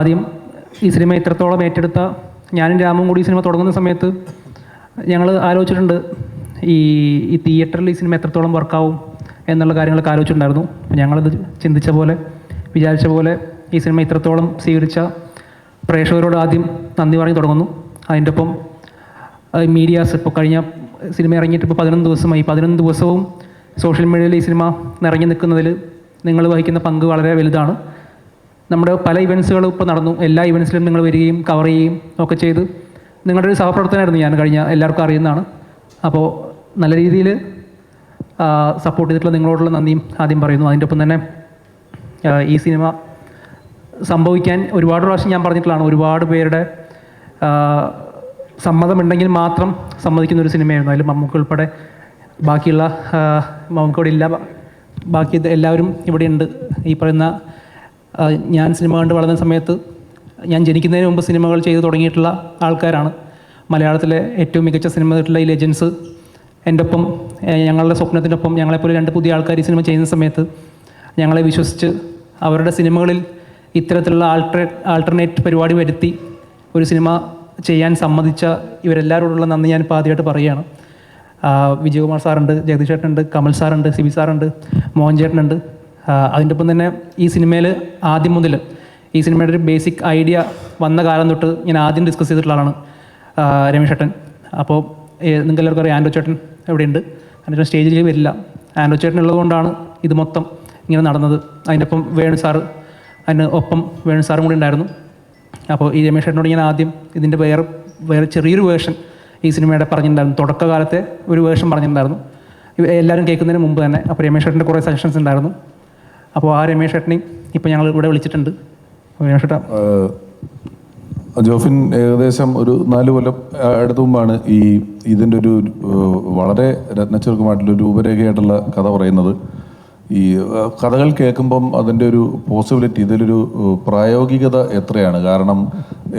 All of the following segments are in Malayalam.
ആദ്യം ഈ സിനിമ ഇത്രത്തോളം ഏറ്റെടുത്ത ഞാനും രാമും കൂടി സിനിമ തുടങ്ങുന്ന സമയത്ത് ഞങ്ങൾ ആലോചിച്ചിട്ടുണ്ട് ഈ ഈ തിയേറ്ററിൽ ഈ സിനിമ എത്രത്തോളം വർക്കാവും എന്നുള്ള കാര്യങ്ങളൊക്കെ ആലോചിച്ചിട്ടുണ്ടായിരുന്നു. ഞങ്ങളത് ചിന്തിച്ച പോലെ വിചാരിച്ച പോലെ ഈ സിനിമ ഇത്രത്തോളം സ്വീകരിച്ച പ്രേക്ഷകരോട് ആദ്യം നന്ദി പറഞ്ഞ് തുടങ്ങുന്നു. അതിന്റെ ഒപ്പം മീഡിയാസ് ഇപ്പോൾ കഴിഞ്ഞ സിനിമ ഇറങ്ങിയിട്ട് ഇപ്പോൾ പതിനൊന്ന് ദിവസമായി. പതിനൊന്ന് ദിവസവും സോഷ്യൽ മീഡിയയിൽ ഈ സിനിമ നിറഞ്ഞു നിൽക്കുന്നതിൽ നിങ്ങൾ വഹിക്കുന്ന പങ്ക് വളരെ വലുതാണ്. നമ്മുടെ പല ഇവൻസുകളും ഇപ്പോൾ നടന്നു. എല്ലാ ഇവൻസിലും നിങ്ങൾ വരികയും കവർ ചെയ്യുകയും ഒക്കെ ചെയ്ത് നിങ്ങളുടെ ഒരു സഹപ്രവർത്തനമായിരുന്നു ഞാൻ കഴിഞ്ഞ എല്ലാവർക്കും അറിയുന്നതാണ്. അപ്പോൾ നല്ല രീതിയിൽ സപ്പോർട്ട് ചെയ്തിട്ടുള്ള നിങ്ങളോടുള്ള നന്ദിയും ആദ്യം പറയുന്നു. അതിന്റെ ഒപ്പം തന്നെ ഈ സിനിമ സംഭവിക്കാൻ ഒരുപാട് പ്രാവശ്യം ഞാൻ പറഞ്ഞിട്ടുള്ളതാണ്. ഒരുപാട് പേരുടെ സമ്മതമുണ്ടെങ്കിൽ മാത്രം സമ്മതിക്കുന്ന ഒരു സിനിമയായിരുന്നു. അതിൽ മമ്മൂക്ക് ഉൾപ്പെടെ ബാക്കിയുള്ള മമ്മൂക്കോടെ എല്ലാ ഇല്ല. ബാക്കി എല്ലാവരും ഇവിടെയുണ്ട്. ഈ പറയുന്ന ഞാൻ സിനിമ കണ്ട് വളർന്ന സമയത്ത് ഞാൻ ജനിക്കുന്നതിന് മുമ്പ് സിനിമകൾ ചെയ്തു തുടങ്ങിയിട്ടുള്ള ആൾക്കാരാണ്. മലയാളത്തിലെ ഏറ്റവും മികച്ച സിനിമയായിട്ടുള്ള ഈ ലെജൻസ്. എന്റെ ഒപ്പം ഞങ്ങളുടെ സ്വപ്നത്തിന്റെ ഒപ്പം ഞങ്ങളെപ്പോലെ രണ്ട് പുതിയ ആൾക്കാർ ഈ സിനിമ ചെയ്യുന്ന സമയത്ത് ഞങ്ങളെ വിശ്വസിച്ച് അവരുടെ സിനിമകളിൽ ഇത്തരത്തിലുള്ള ആൾട്ടർ ആൾട്ടർനേറ്റ് പരിപാടി വരുത്തി ഒരു സിനിമ ചെയ്യാൻ സമ്മതിച്ച ഇവരെല്ലാവരോടുള്ള നന്ദി ഞാനിപ്പോൾ ആദ്യമായിട്ട് പറയുകയാണ്. വിജയകുമാർ സാറുണ്ട് ജഗദീഷ് ചേട്ടനുണ്ട് കമൽ സാറുണ്ട് സിബി സാറുണ്ട് മോഹൻ ചേട്ടനുണ്ട്. അതിന്റെ ഒപ്പം തന്നെ ഈ സിനിമയിൽ ആദ്യം മുതൽ ഈ സിനിമയുടെ ഒരു ബേസിക് ഐഡിയ വന്ന കാലം തൊട്ട് ഞാൻ ആദ്യം ഡിസ്കസ് ചെയ്തിട്ടുള്ള ആളാണ് രമേശ് ചേട്ടൻ. അപ്പോൾ നിങ്ങൾക്ക് എല്ലാവർക്കും അറിയാം ആൻഡോ ചേട്ടൻ എവിടെയുണ്ട്? ആൻഡോ സ്റ്റേജിൽ വരില്ല. ആൻഡോ ചേട്ടൻ ഉള്ളതുകൊണ്ടാണ് ഇത് മൊത്തം ഇങ്ങനെ നടന്നത്. അതിന്റെ ഒപ്പം വേണു സാറ് അതിന് ഒപ്പം വേണു സാറും കൂടി ഉണ്ടായിരുന്നു. അപ്പോൾ ഈ രമേശ് ചേട്ടനോട് ഞാൻ ആദ്യം ഇതിന്റെ വേറെ വേറെ ചെറിയൊരു വേർഷൻ ഈ സിനിമയുടെ പറഞ്ഞിട്ടുണ്ടായിരുന്നു. തുടക്കകാലത്തെ ഒരു വേർഷൻ പറഞ്ഞിട്ടുണ്ടായിരുന്നു. എല്ലാവരും കേൾക്കുന്നതിന് മുമ്പ് തന്നെ അപ്പോൾ രമേശ് ചേട്ടന്റെ കുറേ സജഷൻസ് ഉണ്ടായിരുന്നു. അപ്പോൾ ആ രമേശ് ഏട്ടനെയും ഇപ്പോൾ ഞങ്ങൾ ഇവിടെ വിളിച്ചിട്ടുണ്ട്. രമേഷ് ജോഫിൻ ഏകദേശം ഒരു നാല് കൊല്ലം അടുത്ത് മുമ്പാണ് ഈ ഇതിന്റെ ഒരു വളരെ രത്നച്ചുരുക്കമായിട്ടുള്ള രൂപരേഖയായിട്ടുള്ള കഥ പറയുന്നത്. ഈ കഥകൾ കേൾക്കുമ്പം അതിന്റെ ഒരു പോസിബിലിറ്റി ഇതിലൊരു പ്രായോഗികത എത്രയാണ്? കാരണം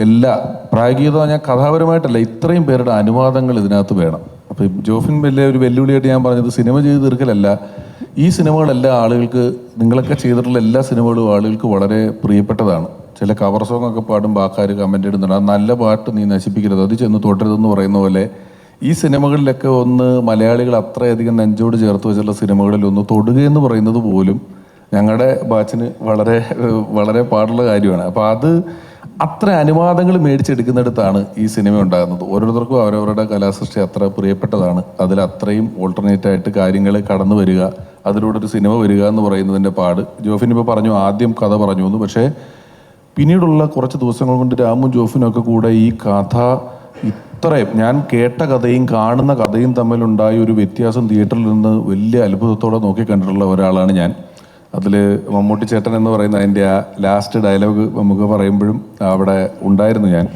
എല്ലാ പ്രായോഗികത ഞാൻ കഥാപരമായിട്ടല്ല ഇത്രയും പേരുടെ അനുവാദങ്ങൾ ഇതിനകത്ത് വേണം. അപ്പം ജോഫിൻ വലിയ ഒരു വെല്ലുവിളിയായിട്ട് ഞാൻ പറഞ്ഞത് സിനിമ ചെയ്ത് തീർക്കലല്ല ഈ സിനിമകളെല്ലാം ആളുകൾക്ക് നിങ്ങളൊക്കെ ചെയ്തിട്ടുള്ള എല്ലാ സിനിമകളും ആളുകൾക്ക് വളരെ പ്രിയപ്പെട്ടതാണ്. ചില കവർ സോങ് ഒക്കെ പാടുമ്പോൾ ആൾക്കാർ കമന്റ് ഇടുന്നുണ്ട്. അത് നല്ല പാട്ട് നീ നശിപ്പിക്കരുത് അത് ചെന്ന് തൊട്ടരുതെന്ന് പറയുന്ന പോലെ ഈ സിനിമകളിലൊക്കെ ഒന്ന് മലയാളികൾ അത്രയധികം നെഞ്ചോട് ചേർത്ത് വെച്ചുള്ള സിനിമകളിൽ ഒന്ന് തൊടുക എന്ന് പറയുന്നത് പോലും ഞങ്ങളുടെ ബാച്ചിന് വളരെ വളരെ പാടുള്ള കാര്യമാണ്. അപ്പോൾ അത് അത്ര അനുവാദങ്ങൾ മേടിച്ചെടുക്കുന്നിടത്താണ് ഈ സിനിമ ഉണ്ടാകുന്നത്. ഓരോരുത്തർക്കും അവരവരുടെ കലാസൃഷ്ടി അത്ര പ്രിയപ്പെട്ടതാണ്. അതിൽ അത്രയും ഓൾട്ടർനേറ്റ് ആയിട്ട് കാര്യങ്ങൾ കടന്നു വരിക അതിലൂടെ ഒരു സിനിമ വരിക എന്ന് പറയുന്നതിന്റെ പാട്. ജോഫിൻ ഇപ്പോൾ പറഞ്ഞു ആദ്യം കഥ പറഞ്ഞു എന്ന്. പക്ഷേ പിന്നീടുള്ള കുറച്ച് ദിവസങ്ങൾ കൊണ്ട് രാമും ജോഫിനും ഒക്കെ കൂടെ ഈ കഥ ഇത്രയും ഞാൻ കേട്ട കഥയും കാണുന്ന കഥയും തമ്മിലുണ്ടായ ഒരു വ്യത്യാസം തിയേറ്ററിൽ നിന്ന് വലിയ അത്ഭുതത്തോടെ നോക്കി കണ്ടിട്ടുള്ള ഒരാളാണ് ഞാൻ. അതിൽ മമ്മൂട്ടി ചേട്ടൻ എന്ന് പറയുന്ന അതിന്റെ ആ ലാസ്റ്റ് ഡയലോഗ് നമുക്ക് പറയുമ്പോഴും അവിടെ ഉണ്ടായിരുന്നു ഞാൻ.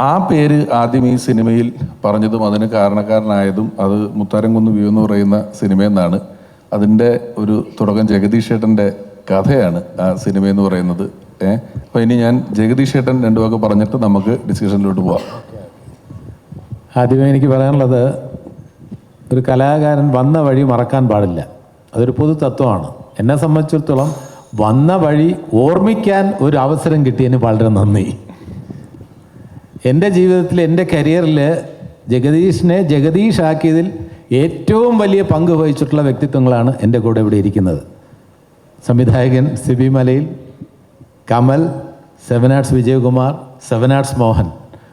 ആ പേര് ആദ്യം ഈ സിനിമയിൽ പറഞ്ഞതും അതിന് കാരണക്കാരനായതും അത് മുത്താരംകുന്ന് വ്യൂ എന്ന് പറയുന്ന സിനിമയെന്നാണ് അതിന്റെ ഒരു തുടക്കം ജഗദീഷ് ഏട്ടന്റെ കഥയാണ് ആ സിനിമ എന്ന് പറയുന്നത്. ഏഹ് അപ്പോൾ ഇനി ഞാൻ ജഗദീഷ് ഏട്ടൻ രണ്ടു വാക്ക് പറഞ്ഞിട്ട് നമുക്ക് ഡിസ്കഷനിലോട്ട് പോവാം. ആദ്യമേ എനിക്ക് പറയാനുള്ളത് ഒരു കലാകാരൻ വന്ന വഴി മറക്കാൻ പാടില്ല. അതൊരു പൊതു തത്വമാണ്. എന്നെ സംബന്ധിച്ചിടത്തോളം വന്ന വഴി ഓർമ്മിക്കാൻ ഒരു അവസരം കിട്ടിയതിന് വളരെ നന്ദി. എന്റെ ജീവിതത്തിൽ എന്റെ കരിയറിൽ ജഗദീഷിനെ ജഗദീഷ് ആക്കിയതിൽ ഏറ്റവും വലിയ പങ്ക് വഹിച്ചിട്ടുള്ള വ്യക്തിത്വങ്ങളാണ് എന്റെ കൂടെ ഇവിടെ ഇരിക്കുന്നത്. സംവിധായകൻ Sibi Malayil Kamal seven arts Vijayakumar seven arts Mohan.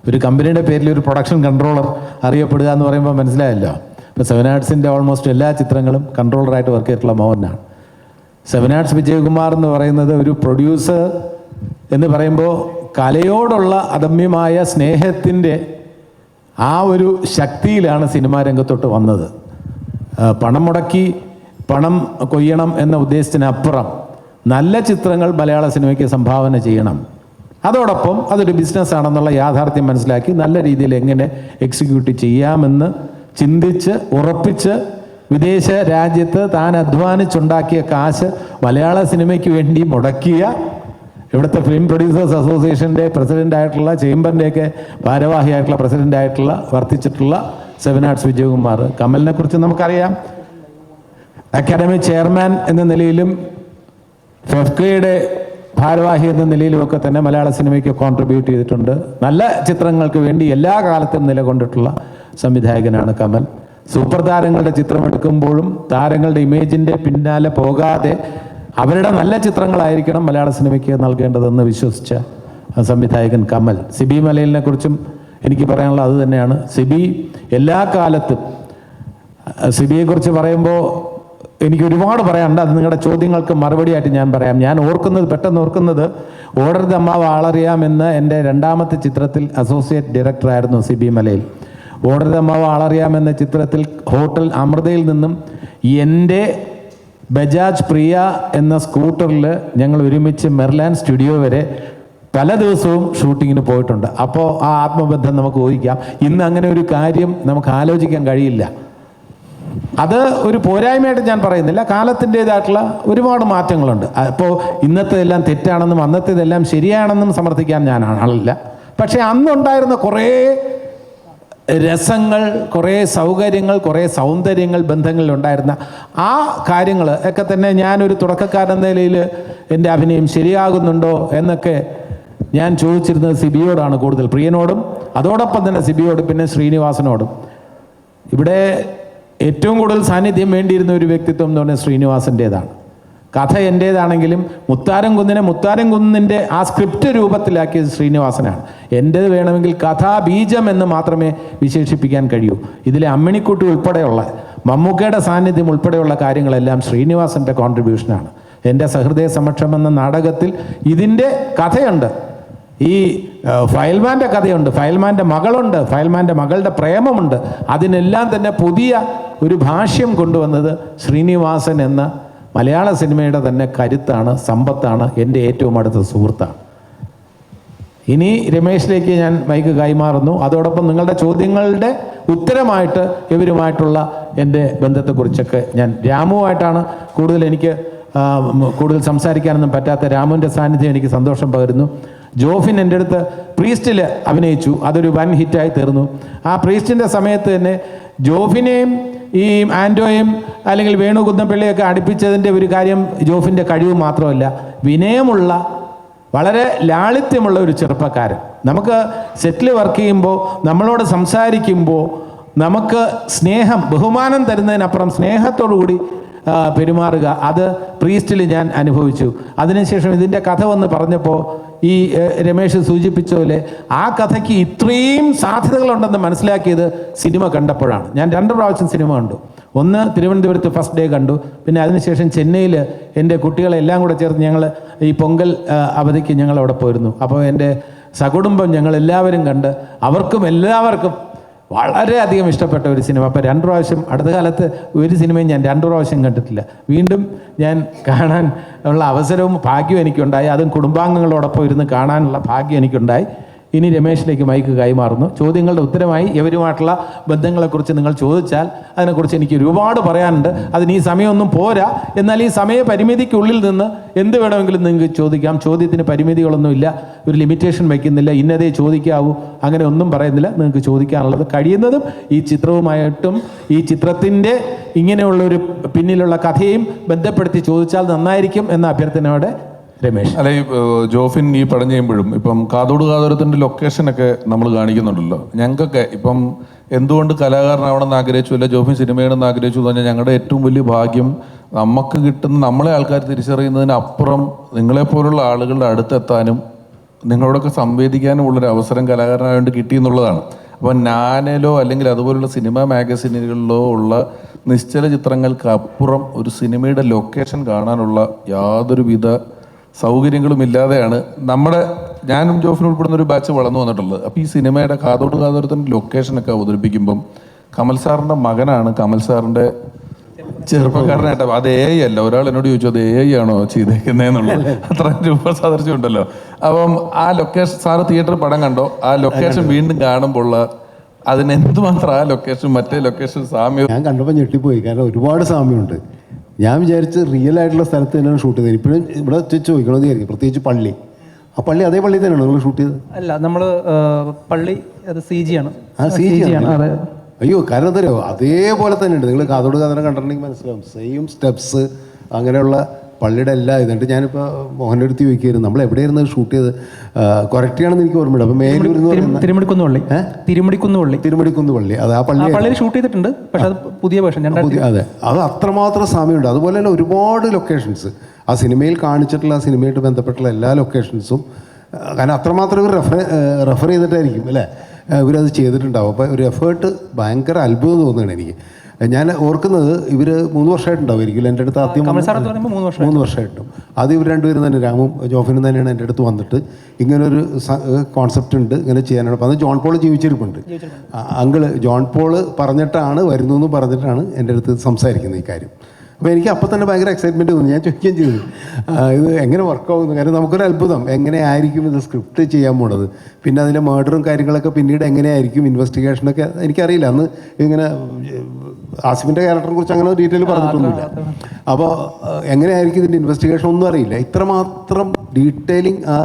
ഒരു കമ്പനിയുടെ പേരിൽ ഒരു പ്രൊഡക്ഷൻ കൺട്രോളർ അറിയപ്പെടുക എന്ന് പറയുമ്പോൾ മനസ്സിലായല്ലോ. ഇപ്പോൾ സെവൻ ആർട്സിന്റെ ഓൾമോസ്റ്റ് എല്ലാ ചിത്രങ്ങളും കൺട്രോളറായിട്ട് വർക്ക് ചെയ്തിട്ടുള്ള മോഹനാണ്. സെവൻ ആർട്സ് വിജയകുമാർ എന്ന് പറയുന്നത് ഒരു പ്രൊഡ്യൂസർ എന്ന് പറയുമ്പോൾ കലയോടുള്ള അദമ്യമായ സ്നേഹത്തിന്റെ ആ ഒരു ശക്തിയിലാണ് സിനിമാ രംഗത്തോട്ട് വന്നത്. പണം മുടക്കി പണം കൊയ്യണം എന്ന ഉദ്ദേശത്തിനപ്പുറം നല്ല ചിത്രങ്ങൾ മലയാള സിനിമയ്ക്ക് സംഭാവന ചെയ്യണം. അതോടൊപ്പം അതൊരു ബിസിനസ് ആണെന്നുള്ള യാഥാർത്ഥ്യം മനസ്സിലാക്കി നല്ല രീതിയിൽ എങ്ങനെ എക്സിക്യൂട്ട് ചെയ്യാമെന്ന് ചിന്തിച്ച് ഉറപ്പിച്ച് വിദേശ രാജ്യത്ത് താൻ അധ്വാനിച്ചുണ്ടാക്കിയ കാശ് മലയാള സിനിമയ്ക്ക് വേണ്ടി മുടക്കിയ ഇവിടുത്തെ ഫിലിം പ്രൊഡ്യൂസേഴ്സ് അസോസിയേഷന്റെ പ്രസിഡന്റ് ആയിട്ടുള്ള ചേംബറിന്റെയൊക്കെ ഭാരവാഹിയായിട്ടുള്ള പ്രസിഡന്റ് ആയിട്ടുള്ള വർത്തിച്ചിട്ടുള്ള സെവൻ ആർട്സ് വിജയകുമാർ. കമലിനെ കുറിച്ച് നമുക്കറിയാം. അക്കാഡമി ചെയർമാൻ എന്ന നിലയിലും ഫെഫ്കയുടെ ഭാരവാഹി എന്ന നിലയിലുമൊക്കെ തന്നെ മലയാള സിനിമയ്ക്ക് കോൺട്രിബ്യൂട്ട് ചെയ്തിട്ടുണ്ട്. നല്ല ചിത്രങ്ങൾക്ക് വേണ്ടി എല്ലാ കാലത്തും നിലകൊണ്ടിട്ടുള്ള സംവിധായകനാണ് കമൽ. സൂപ്പർ താരങ്ങളുടെ ചിത്രം എടുക്കുമ്പോഴും താരങ്ങളുടെ ഇമേജിന്റെ പിന്നാലെ പോകാതെ അവരുടെ നല്ല ചിത്രങ്ങളായിരിക്കണം മലയാള സിനിമയ്ക്ക് നൽകേണ്ടതെന്ന് വിശ്വസിച്ച സംവിധായകൻ കമൽ. സിബി മലയിലിനെ കുറിച്ചും എനിക്ക് പറയാനുള്ളത് അത് തന്നെയാണ്. സിബി എല്ലാ കാലത്തും സിബിയെക്കുറിച്ച് പറയുമ്പോൾ എനിക്ക് ഒരുപാട് പറയാനുണ്ട്. അത് നിങ്ങളുടെ ചോദ്യങ്ങൾക്ക് മറുപടിയായിട്ട് ഞാൻ പറയാം. ഞാൻ ഓർക്കുന്നത് പെട്ടെന്ന് ഓർക്കുന്നത് ഓർഡർ ദമ്മാവ് ആളറിയാമെന്ന് എന്റെ രണ്ടാമത്തെ ചിത്രത്തിൽ അസോസിയേറ്റ് ഡയറക്ടറായിരുന്നു സിബി മലയിൽ. ഓർഡർ ആളറിയാം ആളറിയാമെന്ന ചിത്രത്തിൽ ഹോട്ടൽ അമൃതയിൽ നിന്നും എന്റെ ബജാജ് പ്രിയ എന്ന സ്കൂട്ടറിൽ ഞങ്ങൾ ഒരുമിച്ച് മെർലാൻ സ്റ്റുഡിയോ വരെ പല ദിവസവും ഷൂട്ടിങ്ങിന് പോയിട്ടുണ്ട്. അപ്പോൾ ആ ആത്മബന്ധം നമുക്ക് ഊഹിക്കാം. ഇന്ന് അങ്ങനെ ഒരു കാര്യം നമുക്ക് ആലോചിക്കാൻ കഴിയില്ല. അത് ഒരു പോരായ്മയായിട്ട് ഞാൻ പറയുന്നില്ല. കാലത്തിന്റെതായിട്ടുള്ള ഒരുപാട് മാറ്റങ്ങളുണ്ട്. അപ്പോൾ ഇന്നത്തെല്ലാം തെറ്റാണെന്നും അന്നത്തേതെല്ലാം ശരിയാണെന്നും സമർത്ഥിക്കാൻ ഞാൻ ആളില്ല. പക്ഷേ അന്നുണ്ടായിരുന്ന കുറേ രസങ്ങൾ കുറേ സൗകര്യങ്ങൾ കുറേ സൗന്ദര്യങ്ങൾ ബന്ധങ്ങളിലുണ്ടായിരുന്ന ആ കാര്യങ്ങൾ ഒക്കെ തന്നെ ഞാനൊരു തുടക്കക്കാരൻ നിലയിൽ എന്റെ അഭിനയം ശരിയാകുന്നുണ്ടോ എന്നൊക്കെ ഞാൻ ചോദിച്ചിരുന്നത് സിബിയോടാണ് കൂടുതൽ പ്രിയനോടും അതോടൊപ്പം തന്നെ സിബിയോട് പിന്നെ ശ്രീനിവാസനോടും. ഇവിടെ ഏറ്റവും കൂടുതൽ സാന്നിധ്യം വേണ്ടിയിരുന്ന ഒരു വ്യക്തിത്വം എന്ന് പറഞ്ഞാൽ ശ്രീനിവാസന്റേതാണ്. കഥ എന്റേതാണെങ്കിലും മുത്താരം കുന്നിനെ മുത്താരം കുന്നിന്റെ ആ സ്ക്രിപ്റ്റ് രൂപത്തിലാക്കിയത് ശ്രീനിവാസനാണ്. എന്റേത് വേണമെങ്കിൽ കഥാബീജം എന്ന് മാത്രമേ വിശേഷിപ്പിക്കാൻ കഴിയൂ. ഇതിലെ അമ്മിണിക്കുട്ടി ഉൾപ്പെടെയുള്ള മമ്മൂക്കയുടെ സാന്നിധ്യം ഉൾപ്പെടെയുള്ള കാര്യങ്ങളെല്ലാം ശ്രീനിവാസന്റെ കോൺട്രിബ്യൂഷനാണ് എന്റെ സഹൃദയ സമക്ഷം എന്ന നാടകത്തിൽ ഇതിന്റെ കഥയുണ്ട്. ഈ ഫയൽമാന്റെ കഥയുണ്ട് ഫയൽമാന്റെ മകളുണ്ട് ഫയൽമാന്റെ മകളുടെ പ്രേമമുണ്ട്. അതിനെല്ലാം തന്നെ പുതിയ ഒരു ഭാഷ്യം കൊണ്ടുവന്നത് ശ്രീനിവാസൻ എന്ന മലയാള സിനിമയുടെ തന്നെ കരുത്താണ് സമ്പത്താണ് എന്റെ ഏറ്റവും അടുത്ത സുഹൃത്താണ്. ഇനി രമേശിലേക്ക് ഞാൻ മൈക്ക് കൈമാറുന്നു. അതോടൊപ്പം നിങ്ങളുടെ ചോദ്യങ്ങളുടെ ഉത്തരമായിട്ട് ഇവരുമായിട്ടുള്ള എന്റെ ബന്ധത്തെക്കുറിച്ചൊക്കെ ഞാൻ രാമുവായിട്ടാണ് കൂടുതൽ എനിക്ക് കൂടുതൽ സംസാരിക്കാനൊന്നും പറ്റാത്ത രാമുവിന്റെ സാന്നിധ്യം എനിക്ക് സന്തോഷം പകരുന്നു. ജോഫിൻ എന്റെ അടുത്ത് പ്രീസ്റ്റിൽ അഭിനയിച്ചു. അതൊരു വൻ ഹിറ്റായി തീർന്നു. ആ പ്രീസ്റ്റിന്റെ സമയത്ത് തന്നെ ജോഫിനെയും ഈ ആന്റോയും അല്ലെങ്കിൽ വേണു കുന്നപ്പിള്ളിയൊക്കെ അടുപ്പിച്ചതിന്റെ ഒരു കാര്യം ജോഫിന്റെ കഴിവ് മാത്രമല്ല. വിനയമുള്ള വളരെ ലാളിത്യമുള്ള ഒരു ചെറുപ്പക്കാരൻ. നമുക്ക് സെറ്റിൽ വർക്ക് ചെയ്യുമ്പോൾ നമ്മളോട് സംസാരിക്കുമ്പോൾ നമുക്ക് സ്നേഹം ബഹുമാനം തരുന്നതിനപ്പുറം സ്നേഹത്തോടുകൂടി പെരുമാറുക. അത് പ്രീസ്റ്റിൽ ഞാൻ അനുഭവിച്ചു. അതിനുശേഷം ഇതിന്റെ കഥ വന്ന് പറഞ്ഞപ്പോൾ ഈ രമേശ് സൂചിപ്പിച്ച പോലെ ആ കഥയ്ക്ക് ഇത്രയും സാധ്യതകളുണ്ടെന്ന് മനസ്സിലാക്കിയത് സിനിമ കണ്ടപ്പോഴാണ്. ഞാൻ രണ്ട് പ്രാവശ്യം സിനിമ കണ്ടു. ഒന്ന് തിരുവനന്തപുരത്ത് ഫസ്റ്റ് ഡേ കണ്ടു. പിന്നെ അതിനുശേഷം ചെന്നൈയിൽ എന്റെ കുട്ടികളെല്ലാം കൂടെ ചേർത്ത് ഞങ്ങൾ ഈ പൊങ്കൽ അവധിക്ക് ഞങ്ങൾ അവിടെ പോയിരുന്നു. അപ്പോൾ എന്റെ സകുടുംബം ഞങ്ങൾ എല്ലാവരും കണ്ട് അവർക്കും എല്ലാവർക്കും വളരെയധികം ഇഷ്ടപ്പെട്ട ഒരു സിനിമ. അപ്പോൾ രണ്ട് പ്രാവശ്യം അടുത്ത കാലത്ത് ഒരു സിനിമയും ഞാൻ രണ്ട് പ്രാവശ്യം കണ്ടിട്ടില്ല. വീണ്ടും ഞാൻ കാണാൻ ഉള്ള അവസരവും ഭാഗ്യവും എനിക്കുണ്ടായി. അതും കുടുംബാംഗങ്ങളോടൊപ്പം ഇരുന്ന് കാണാനുള്ള ഭാഗ്യം എനിക്കുണ്ടായി. ഇനി രമേശിലേക്ക് മൈക്ക് കൈമാറുന്നു. ചോദ്യങ്ങളുടെ ഉത്തരമായി ഇവരുമായിട്ടുള്ള ബന്ധങ്ങളെക്കുറിച്ച് നിങ്ങൾ ചോദിച്ചാൽ അതിനെക്കുറിച്ച് എനിക്ക് ഒരുപാട് പറയാനുണ്ട്. അതിന് ഈ സമയമൊന്നും പോരാ. എന്നാൽ ഈ സമയ പരിമിതിക്കുള്ളിൽ നിന്ന് എന്ത് വേണമെങ്കിലും നിങ്ങൾക്ക് ചോദിക്കാം. ചോദ്യത്തിന് പരിമിതികളൊന്നുമില്ല ഒരു ലിമിറ്റേഷൻ വയ്ക്കുന്നില്ല. ഇന്നതേ ചോദിക്കാവൂ. അങ്ങനെ ഒന്നും പറയുന്നില്ല. നിങ്ങൾക്ക് ചോദിക്കാനുള്ളത് കഴിയുന്നതും ഈ ചിത്രവുമായിട്ടും ഈ ചിത്രത്തിന്റെ ഇങ്ങനെയുള്ളൊരു പിന്നിലുള്ള കഥയും ബന്ധപ്പെടുത്തി ചോദിച്ചാൽ നന്നായിരിക്കും എന്ന അഭ്യർത്ഥനയോടെ രമേശ്. അല്ലെ ജോഫിൻ ഈ പടം ചെയ്യുമ്പോഴും ഇപ്പം കാതോട് ലൊക്കേഷൻ ഒക്കെ നമ്മൾ കാണിക്കുന്നുണ്ടല്ലോ. ഞങ്ങൾക്കൊക്കെ ഇപ്പം എന്തുകൊണ്ട് കലാകാരനാവണമെന്ന് ആഗ്രഹിച്ചു അല്ലെ ജോഫിൻ സിനിമയാണെന്ന് ആഗ്രഹിച്ചു പറഞ്ഞാൽ ഞങ്ങളുടെ ഏറ്റവും വലിയ ഭാഗ്യം നമുക്ക് കിട്ടുന്ന നമ്മളെ ആൾക്കാർ തിരിച്ചറിയുന്നതിനപ്പുറം നിങ്ങളെപ്പോലുള്ള ആളുകളുടെ അടുത്തെത്താനും നിങ്ങളോടൊക്കെ സംവേദിക്കാനും ഉള്ളൊരു അവസരം കലാകാരനായതുകൊണ്ട് കിട്ടി എന്നുള്ളതാണ്. അപ്പോൾ നാനലോ അല്ലെങ്കിൽ അതുപോലുള്ള സിനിമ മാഗസിനുകളിലോ ഉള്ള നിശ്ചല ചിത്രങ്ങൾക്ക് അപ്പുറം ഒരു സിനിമയുടെ ലൊക്കേഷൻ കാണാനുള്ള യാതൊരുവിധ സൗകര്യങ്ങളും ഇല്ലാതെയാണ് നമ്മുടെ ഞാനും ജോഫിനും ഉൾപ്പെടുന്ന ഒരു ബാച്ച് വളർന്നു വന്നിട്ടുള്ളത്. അപ്പോൾ ഈ സിനിമയുടെ കാതോട് കാതോരത്തിന്റെ ലൊക്കേഷനൊക്കെ അവതരിപ്പിക്കുമ്പം കമൽ സാറിന്റെ മകനാണ് കമൽ സാറിന്റെ ചെറുപ്പക്കാരനായിട്ട്. അത് എ ഐ അല്ല. ഒരാൾ എന്നോട് ചോദിച്ചു അത് എ ഐ ആണോ ചെയ്തേക്കുന്നതെന്നുള്ളത് അത്ര രൂപ സാദൃശ്യം ഉണ്ടല്ലോ അപ്പം ആ ലൊക്കേഷൻ സാറ് തിയേറ്റർ പടം കണ്ടോ? ആ ലൊക്കേഷൻ വീണ്ടും കാണുമ്പോൾ ഉള്ള അതിനെന്തുമാത്രം ആ ലൊക്കേഷൻ മറ്റേ ലൊക്കേഷൻ സാമ്യം ഞാൻ കണ്ടപ്പോൾ ഞെട്ടിപ്പോയി. കാരണം ഒരുപാട് സാമ്യമുണ്ട്. ഞാൻ വിചാരിച്ച് റിയൽ ആയിട്ടുള്ള സ്ഥലത്ത് തന്നെയാണ് ഷൂട്ട് ചെയ്തത്. ഇപ്പോഴും ഇവിടെ ചോദിക്കണമെന്ന് വിചാരിക്കും പ്രത്യേകിച്ച് പള്ളി. ആ പള്ളി അതേ പള്ളി തന്നെയാണ് നിങ്ങൾ ഷൂട്ട് ചെയ്തത്? അല്ല നമ്മൾ പള്ളി അത് സി ജി ആണ്. ആ, സി ജി ആണ്. അതെ. അയ്യോ കാരണം തരുമോ അതേപോലെ തന്നെ ഉണ്ട്. നിങ്ങൾ കാതോട് കഥനം കണ്ടിട്ടുണ്ടെങ്കിൽ മനസ്സിലാവും. സെയിം സ്റ്റെപ്സ് അങ്ങനെയുള്ള പള്ളിയുടെ എല്ലാ ഇതുണ്ട് ഞാനിപ്പോൾ മോഹന്റെ അടുത്ത് ചോദിക്കുകയായിരുന്നു നമ്മൾ എവിടെയായിരുന്നു ഷൂട്ട് ചെയ്ത് കറക്റ്റ് ആണെന്ന് എനിക്ക് ഓർമ്മയുണ്ട് അപ്പോൾ മേലൂർ തിരുമണിക്കുന്ന് പള്ളി തിരുമണിക്കുന്ന് പള്ളി തിരുമടിക്കുന്ന് പള്ളി അത് ആ പള്ളി പള്ളിയിൽ ഷൂട്ട് ചെയ്തിട്ടുണ്ട് പക്ഷെ അത് പുതിയ വേഷം അതെ. അത് അത്രമാത്രം സമയമുണ്ട്. അതുപോലെ തന്നെ ഒരുപാട് ലൊക്കേഷൻസ് ആ സിനിമയിൽ കാണിച്ചിട്ടുള്ള ആ സിനിമയായിട്ട് ബന്ധപ്പെട്ടുള്ള എല്ലാ ലൊക്കേഷൻസും കാരണം അത്രമാത്രം ഇവർ റെഫർ റെഫർ ചെയ്തിട്ടായിരിക്കും അല്ലേ? ഇവരത് ചെയ്തിട്ടുണ്ടാവും. അപ്പോൾ ഒരു എഫേർട്ട് ഭയങ്കര അത്ഭുതം തോന്നുകയാണ് എനിക്ക്. ഞാൻ ഓർക്കുന്നത് ഇവർ മൂന്ന് വർഷമായിട്ടുണ്ടാവുമായിരിക്കും എന്റെ അടുത്ത് ആദ്യം മൂന്ന് വർഷം മൂന്ന് വർഷമായിട്ടും. ആദ്യം ഇവർ രണ്ടുപേരും തന്നെ രാമും ജോഫിനും തന്നെയാണ് എന്റെ അടുത്ത് വന്നിട്ട്. ഇങ്ങനൊരു കോൺസെപ്റ്റ് ഉണ്ട് ഇങ്ങനെ ചെയ്യാനാണ്. അപ്പോൾ അത് ജോൺ പോൾ ജീവിച്ചിരിപ്പുണ്ട്. അങ്കിൾ ജോൺ പോൾ പറഞ്ഞിട്ടാണ് വരുന്നു എന്ന് പറഞ്ഞിട്ടാണ് എന്റെ അടുത്ത് സംസാരിക്കുന്നത് ഈ കാര്യം. അപ്പോൾ എനിക്ക് അപ്പോൾ തന്നെ ഭയങ്കര എക്സൈറ്റ്മെന്റ് തോന്നി. ഞാൻ ചോദിക്കുകയും ചെയ്തു. ഇത് എങ്ങനെ വർക്കാവുന്നു കാരണം നമുക്കൊരു അത്ഭുതം. എങ്ങനെയായിരിക്കും ഇത് സ്ക്രിപ്റ്റ് ചെയ്യാൻ പോണത്? പിന്നെ അതിന്റെ മേർഡറും കാര്യങ്ങളൊക്കെ പിന്നീട് എങ്ങനെയായിരിക്കും ഇൻവെസ്റ്റിഗേഷനൊക്കെ എനിക്കറിയില്ല. അന്ന് ഇങ്ങനെ ആസിഫിന്റെ ക്യാരക്ടറിനെ കുറിച്ച് അങ്ങനെ ഡീറ്റെയിൽ പറഞ്ഞിട്ടൊന്നുമില്ല. അപ്പോൾ എങ്ങനെയായിരിക്കും ഇതിന്റെ ഇൻവെസ്റ്റിഗേഷൻ ഒന്നും അറിയില്ല. ഇത്രമാത്രം ഡീറ്റെയിലിംഗ് ആ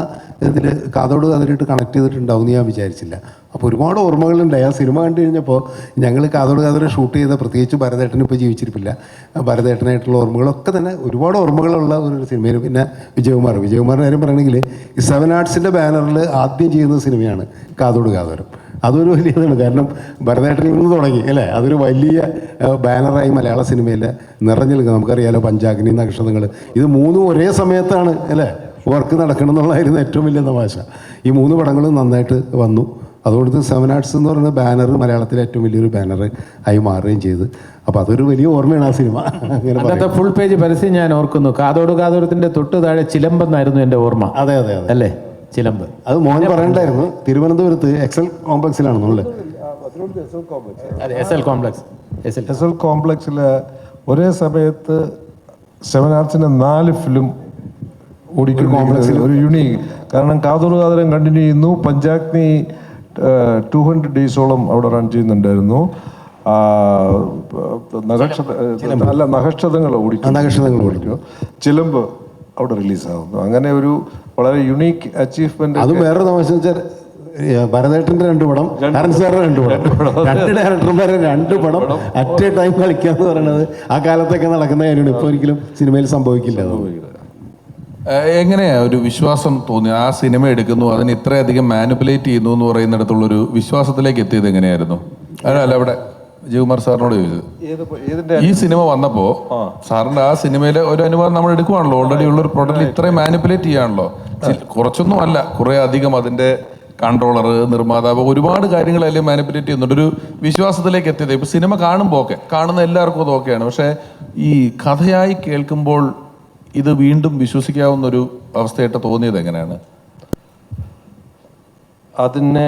ഇതിൽ കാതോട് കഥയിട്ട് കണക്ട് ചെയ്തിട്ടുണ്ടാവും ഞാൻ വിചാരിച്ചില്ല. അപ്പോൾ ഒരുപാട് ഓർമ്മകളുണ്ടായി ആ സിനിമ കണ്ടു കഴിഞ്ഞപ്പോൾ ഞങ്ങൾ കാതോട് കഥയുടെ ഷൂട്ട് ചെയ്ത പ്രത്യേകിച്ച് ഭരതേട്ടൻ ഇപ്പോൾ ജീവിച്ചിരിപ്പില്ല. ഭരതേട്ടനായിട്ടുള്ള ഓർമ്മകളൊക്കെ തന്നെ ഒരുപാട് ഓർമ്മകളുള്ള ഒരു സിനിമയിൽ പിന്നെ വിജയകുമാർ. വിജയകുമാറിന്റെ കാര്യം പറയണമെങ്കിൽ സെവൻ ആർട്സിന്റെ ബാനറിൽ ആദ്യം ചെയ്യുന്ന സിനിമയാണ് കാതോട് കാതോരം. അതൊരു വലിയ ഇതാണ് കാരണം ഭരതേട്ടനിൽ നിന്ന് തുടങ്ങി അല്ലേ? അതൊരു വലിയ ബാനറായി മലയാള സിനിമയിൽ നിറഞ്ഞു നിൽക്കുക നമുക്കറിയാലോ പഞ്ചാഗ്നി നക്ഷത്രങ്ങൾ ഇത് മൂന്നും ഒരേ സമയത്താണ് അല്ലേ? വർക്ക് നടക്കണം എന്നുള്ളതായിരുന്നു ഏറ്റവും വലിയ തമാശ. ഈ മൂന്ന് പടങ്ങളും നന്നായിട്ട് വന്നു. അതുകൊണ്ട് സെവൻ ആർട്സ് എന്ന് പറയുന്ന ബാനർ മലയാളത്തിലെ ഏറ്റവും വലിയൊരു ബാനർ ആയി മാറുകയും ചെയ്ത്. അപ്പോൾ അതൊരു വലിയ ഓർമ്മയാണ് ആ സിനിമ. അങ്ങനെ അന്നത്തെ ഫുൾ പേജ് പരസ്യം ഞാൻ ഓർക്കുന്നു. കാതോട് കാതോടത്തിന്റെ തൊട്ട് താഴെ ചിലമ്പെന്നായിരുന്നു എന്റെ ഓർമ്മ. അതെ അതെ അതെ. അല്ലേ? ചിലമ്പ്. അത് മോഹൻ പറയണ്ടായിരുന്നു തിരുവനന്തപുരത്ത് Excel കോംപ്ലക്സിലാണെന്നുള്ളത് S L complex. S L. കോംപ്ലക്സിൽ ഒരേ സമയത്ത് സെവൻ ആർട്സിന്റെ നാല് ഫിലിം ഓടിക്കുന്ന ഒരു യൂണിക് കാരണം കാതോട് കാതരം കണ്ടിന്യൂ ചെയ്യുന്നു. പഞ്ചാഗ്നി ടു ഹൺഡ്രഡ് ഡേയ്സോളം അവിടെ റൺ ചെയ്യുന്നുണ്ടായിരുന്നു. നക്ഷത്ര അല്ല നഖക്ഷതങ്ങൾ ഓടിക്കും. നഖക്ഷതങ്ങൾ ഓടിക്കും. ചിലമ്പ് അവിടെ റിലീസാകുന്നു അങ്ങനെ ഒരു വളരെ യുണീക്ക് അച്ചീവ്മെന്റ് അത് വേറെ താമസം വെച്ചാൽ ഭരതേട്ടന്റെ രണ്ട് പടം കരൺ സാറിന്റെ രണ്ട് പടം. രണ്ട് ഡയറക്ടർമാരെ രണ്ട് പടം അറ്റ് എ ടൈം കളിക്കുക എന്ന് പറയുന്നത് ആ കാലത്തൊക്കെ നടക്കുന്ന കാര്യമാണ്. ഇപ്പോൾ ഒരിക്കലും സിനിമയിൽ സംഭവിക്കില്ല. അത് എങ്ങനെയാ ഒരു വിശ്വാസം തോന്നി ആ സിനിമ എടുക്കുന്നു അതിന് ഇത്രയധികം മാനിപ്പുലേറ്റ് ചെയ്യുന്നു എന്ന് പറയുന്നിടത്തുള്ള ഒരു വിശ്വാസത്തിലേക്ക് എത്തിയത് എങ്ങനെയായിരുന്നു? അല്ല അവിടെ ജീവകുമാർ സാറിനോട് ചോദിച്ചത്. ഈ സിനിമ വന്നപ്പോ സാറിന്റെ ആ സിനിമയിലെ ഒരു അനുഭവം നമ്മൾ എടുക്കുവാണല്ലോ. ഓൾറെഡി ഉള്ള ഒരു പ്രൊഡക്റ്റ് ഇത്രയും മാനിപ്പുലേറ്റ് ചെയ്യാണല്ലോ. കുറച്ചൊന്നും അല്ല കുറെ അധികം അതിന്റെ കൺട്രോളർ നിർമ്മാതാവ് ഒരുപാട് കാര്യങ്ങൾ അതിൽ മാനിപ്പുലേറ്റ് ചെയ്യുന്നുണ്ട്. ഒരു വിശ്വാസത്തിലേക്ക് എത്തിയത്. ഇപ്പൊ സിനിമ കാണുമ്പോൾ ഓക്കെ കാണുന്ന എല്ലാവർക്കും അത് ഓക്കെയാണ് പക്ഷെ ഈ കഥയായി കേൾക്കുമ്പോൾ ഇത് വീണ്ടും വിശ്വസിക്കാവുന്ന ഒരു അവസ്ഥയായിട്ട് തോന്നിയത് എങ്ങനെയാണ്? അതിനെ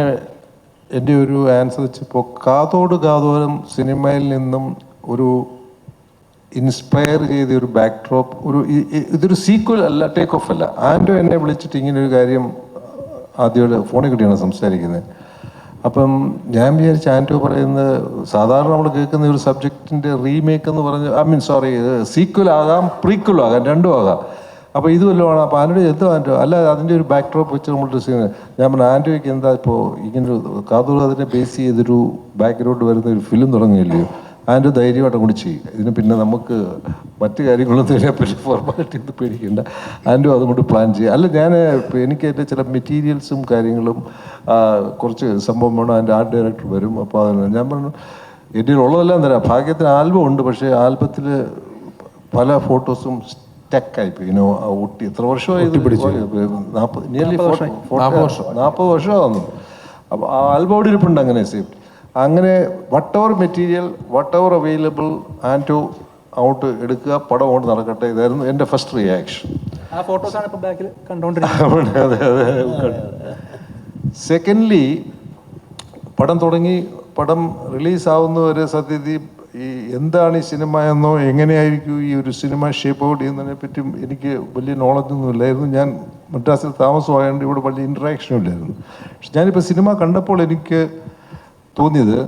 എന്റെ ഒരു ആൻസർ വെച്ചപ്പോൾ കാതോട് കാതോരം സിനിമയിൽ നിന്നും ഒരു ഇൻസ്പയർ ചെയ്ത ഒരു ബാക്ക് ഡ്രോപ്പ് ഒരു ഇതൊരു സീക്വൽ അല്ല ടേക്ക് ഓഫ് അല്ല. ആൻഡോ എന്നെ വിളിച്ചിട്ട് ഇങ്ങനെ ഒരു കാര്യം ആദ്യമായിട്ട് ഫോണിൽ കിട്ടിയാണ് സംസാരിക്കുന്നത്. അപ്പം ഞാൻ വിചാരിച്ച ആന്റോ പറയുന്നത് സാധാരണ നമ്മൾ കേൾക്കുന്ന ഒരു സബ്ജക്റ്റിന്റെ റീമേക്ക് എന്ന് പറഞ്ഞ് ഐ മീൻ സോറി സീക്വൽ ആകാം പ്രീക്വൽ ആകാം രണ്ടും ആകാം. അപ്പോൾ ഇത് വല്ലതുമാണ് അപ്പോൾ ആന്റോ എന്തോ ആന്റോ അല്ല അതിന്റെ ഒരു ബാക്ക് ഡ്രോപ്പ് വെച്ച് നമ്മൾ ഡ്രസ് ചെയ്യുന്നത് ഞാൻ പറഞ്ഞു ആന്റോയ്ക്ക് എന്താ ഇപ്പോൾ ഇങ്ങനൊരു കാതൂർ അതിനെ ബേസ് ചെയ്തൊരു ബാക്ക്ഗ്രൗണ്ട് വരുന്ന ഒരു ഫിലിം തുടങ്ങിയില്ലയോ ആന്റോ ധൈര്യമായിട്ട് കൂടി ചെയ്യും. ഇതിന് പിന്നെ നമുക്ക് മറ്റു കാര്യങ്ങളൊന്നും ഇതിനെപ്പറ്റി ഫോർമാലിറ്റി ഒന്നും പേടിക്കേണ്ട. അതിന്റെ അതുകൊണ്ട് പ്ലാൻ ചെയ്യുക അല്ല ഞാൻ എനിക്ക് അതിന്റെ ചില മെറ്റീരിയൽസും കാര്യങ്ങളും കുറച്ച് സംഭവം വേണം. അതിന്റെ ആർട്ട് ഡയറക്ടർ വരും. അപ്പോൾ അതിന് ഞാൻ പറഞ്ഞു എന്റെ ഉള്ളതെല്ലാം തരാം. ഭാഗ്യത്തിന് ആൽബം ഉണ്ട്. പക്ഷേ ആൽബത്തിൽ പല ഫോട്ടോസും സ്റ്റക്കായി പോയി ഇനോ ഒട്ടി. എത്ര വർഷമായി നാൽപ്പത് നിയർലി നാൽപ്പത് വർഷം നാൽപ്പത് വർഷമാകുന്നു അപ്പോൾ ആ ആൽബം അവിടെ ഇരിപ്പുണ്ട് അങ്ങനെ സേഫ് അങ്ങനെ whatever material whatever available to out എടുക്കുക പടം അങ്ങോട്ട് നടക്കട്ടെ. ഇതായിരുന്നു എന്റെ ഫസ്റ്റ് റിയാക്ഷൻ ആ ഫോട്ടോസാണ് ബാക്കിൽ കണ്ടുകൊണ്ടിരിക്കുന്നത് അതെ അതെ സെക്കൻഡ്ലി പടം തുടങ്ങി പടം റിലീസാവുന്ന വരെ സത്യത്തിൽ ഈ എന്താണ് ഈ സിനിമ എന്നോ എങ്ങനെയായിരിക്കും ഈ ഒരു സിനിമ ഷേപ്പ് ഔട്ട് ചെയ്യുന്നതിനെ പറ്റിയും എനിക്ക് വലിയ നോളജ് ഒന്നും ഇല്ലായിരുന്നു. ഞാൻ മദ്രാസിൽ താമസമായതുകൊണ്ട് ഇവിടെ വലിയ ഇൻട്രാക്ഷനും ഇല്ലായിരുന്നു. പക്ഷെ ഞാനിപ്പോൾ സിനിമ കണ്ടപ്പോൾ എനിക്ക് തോന്നിയത്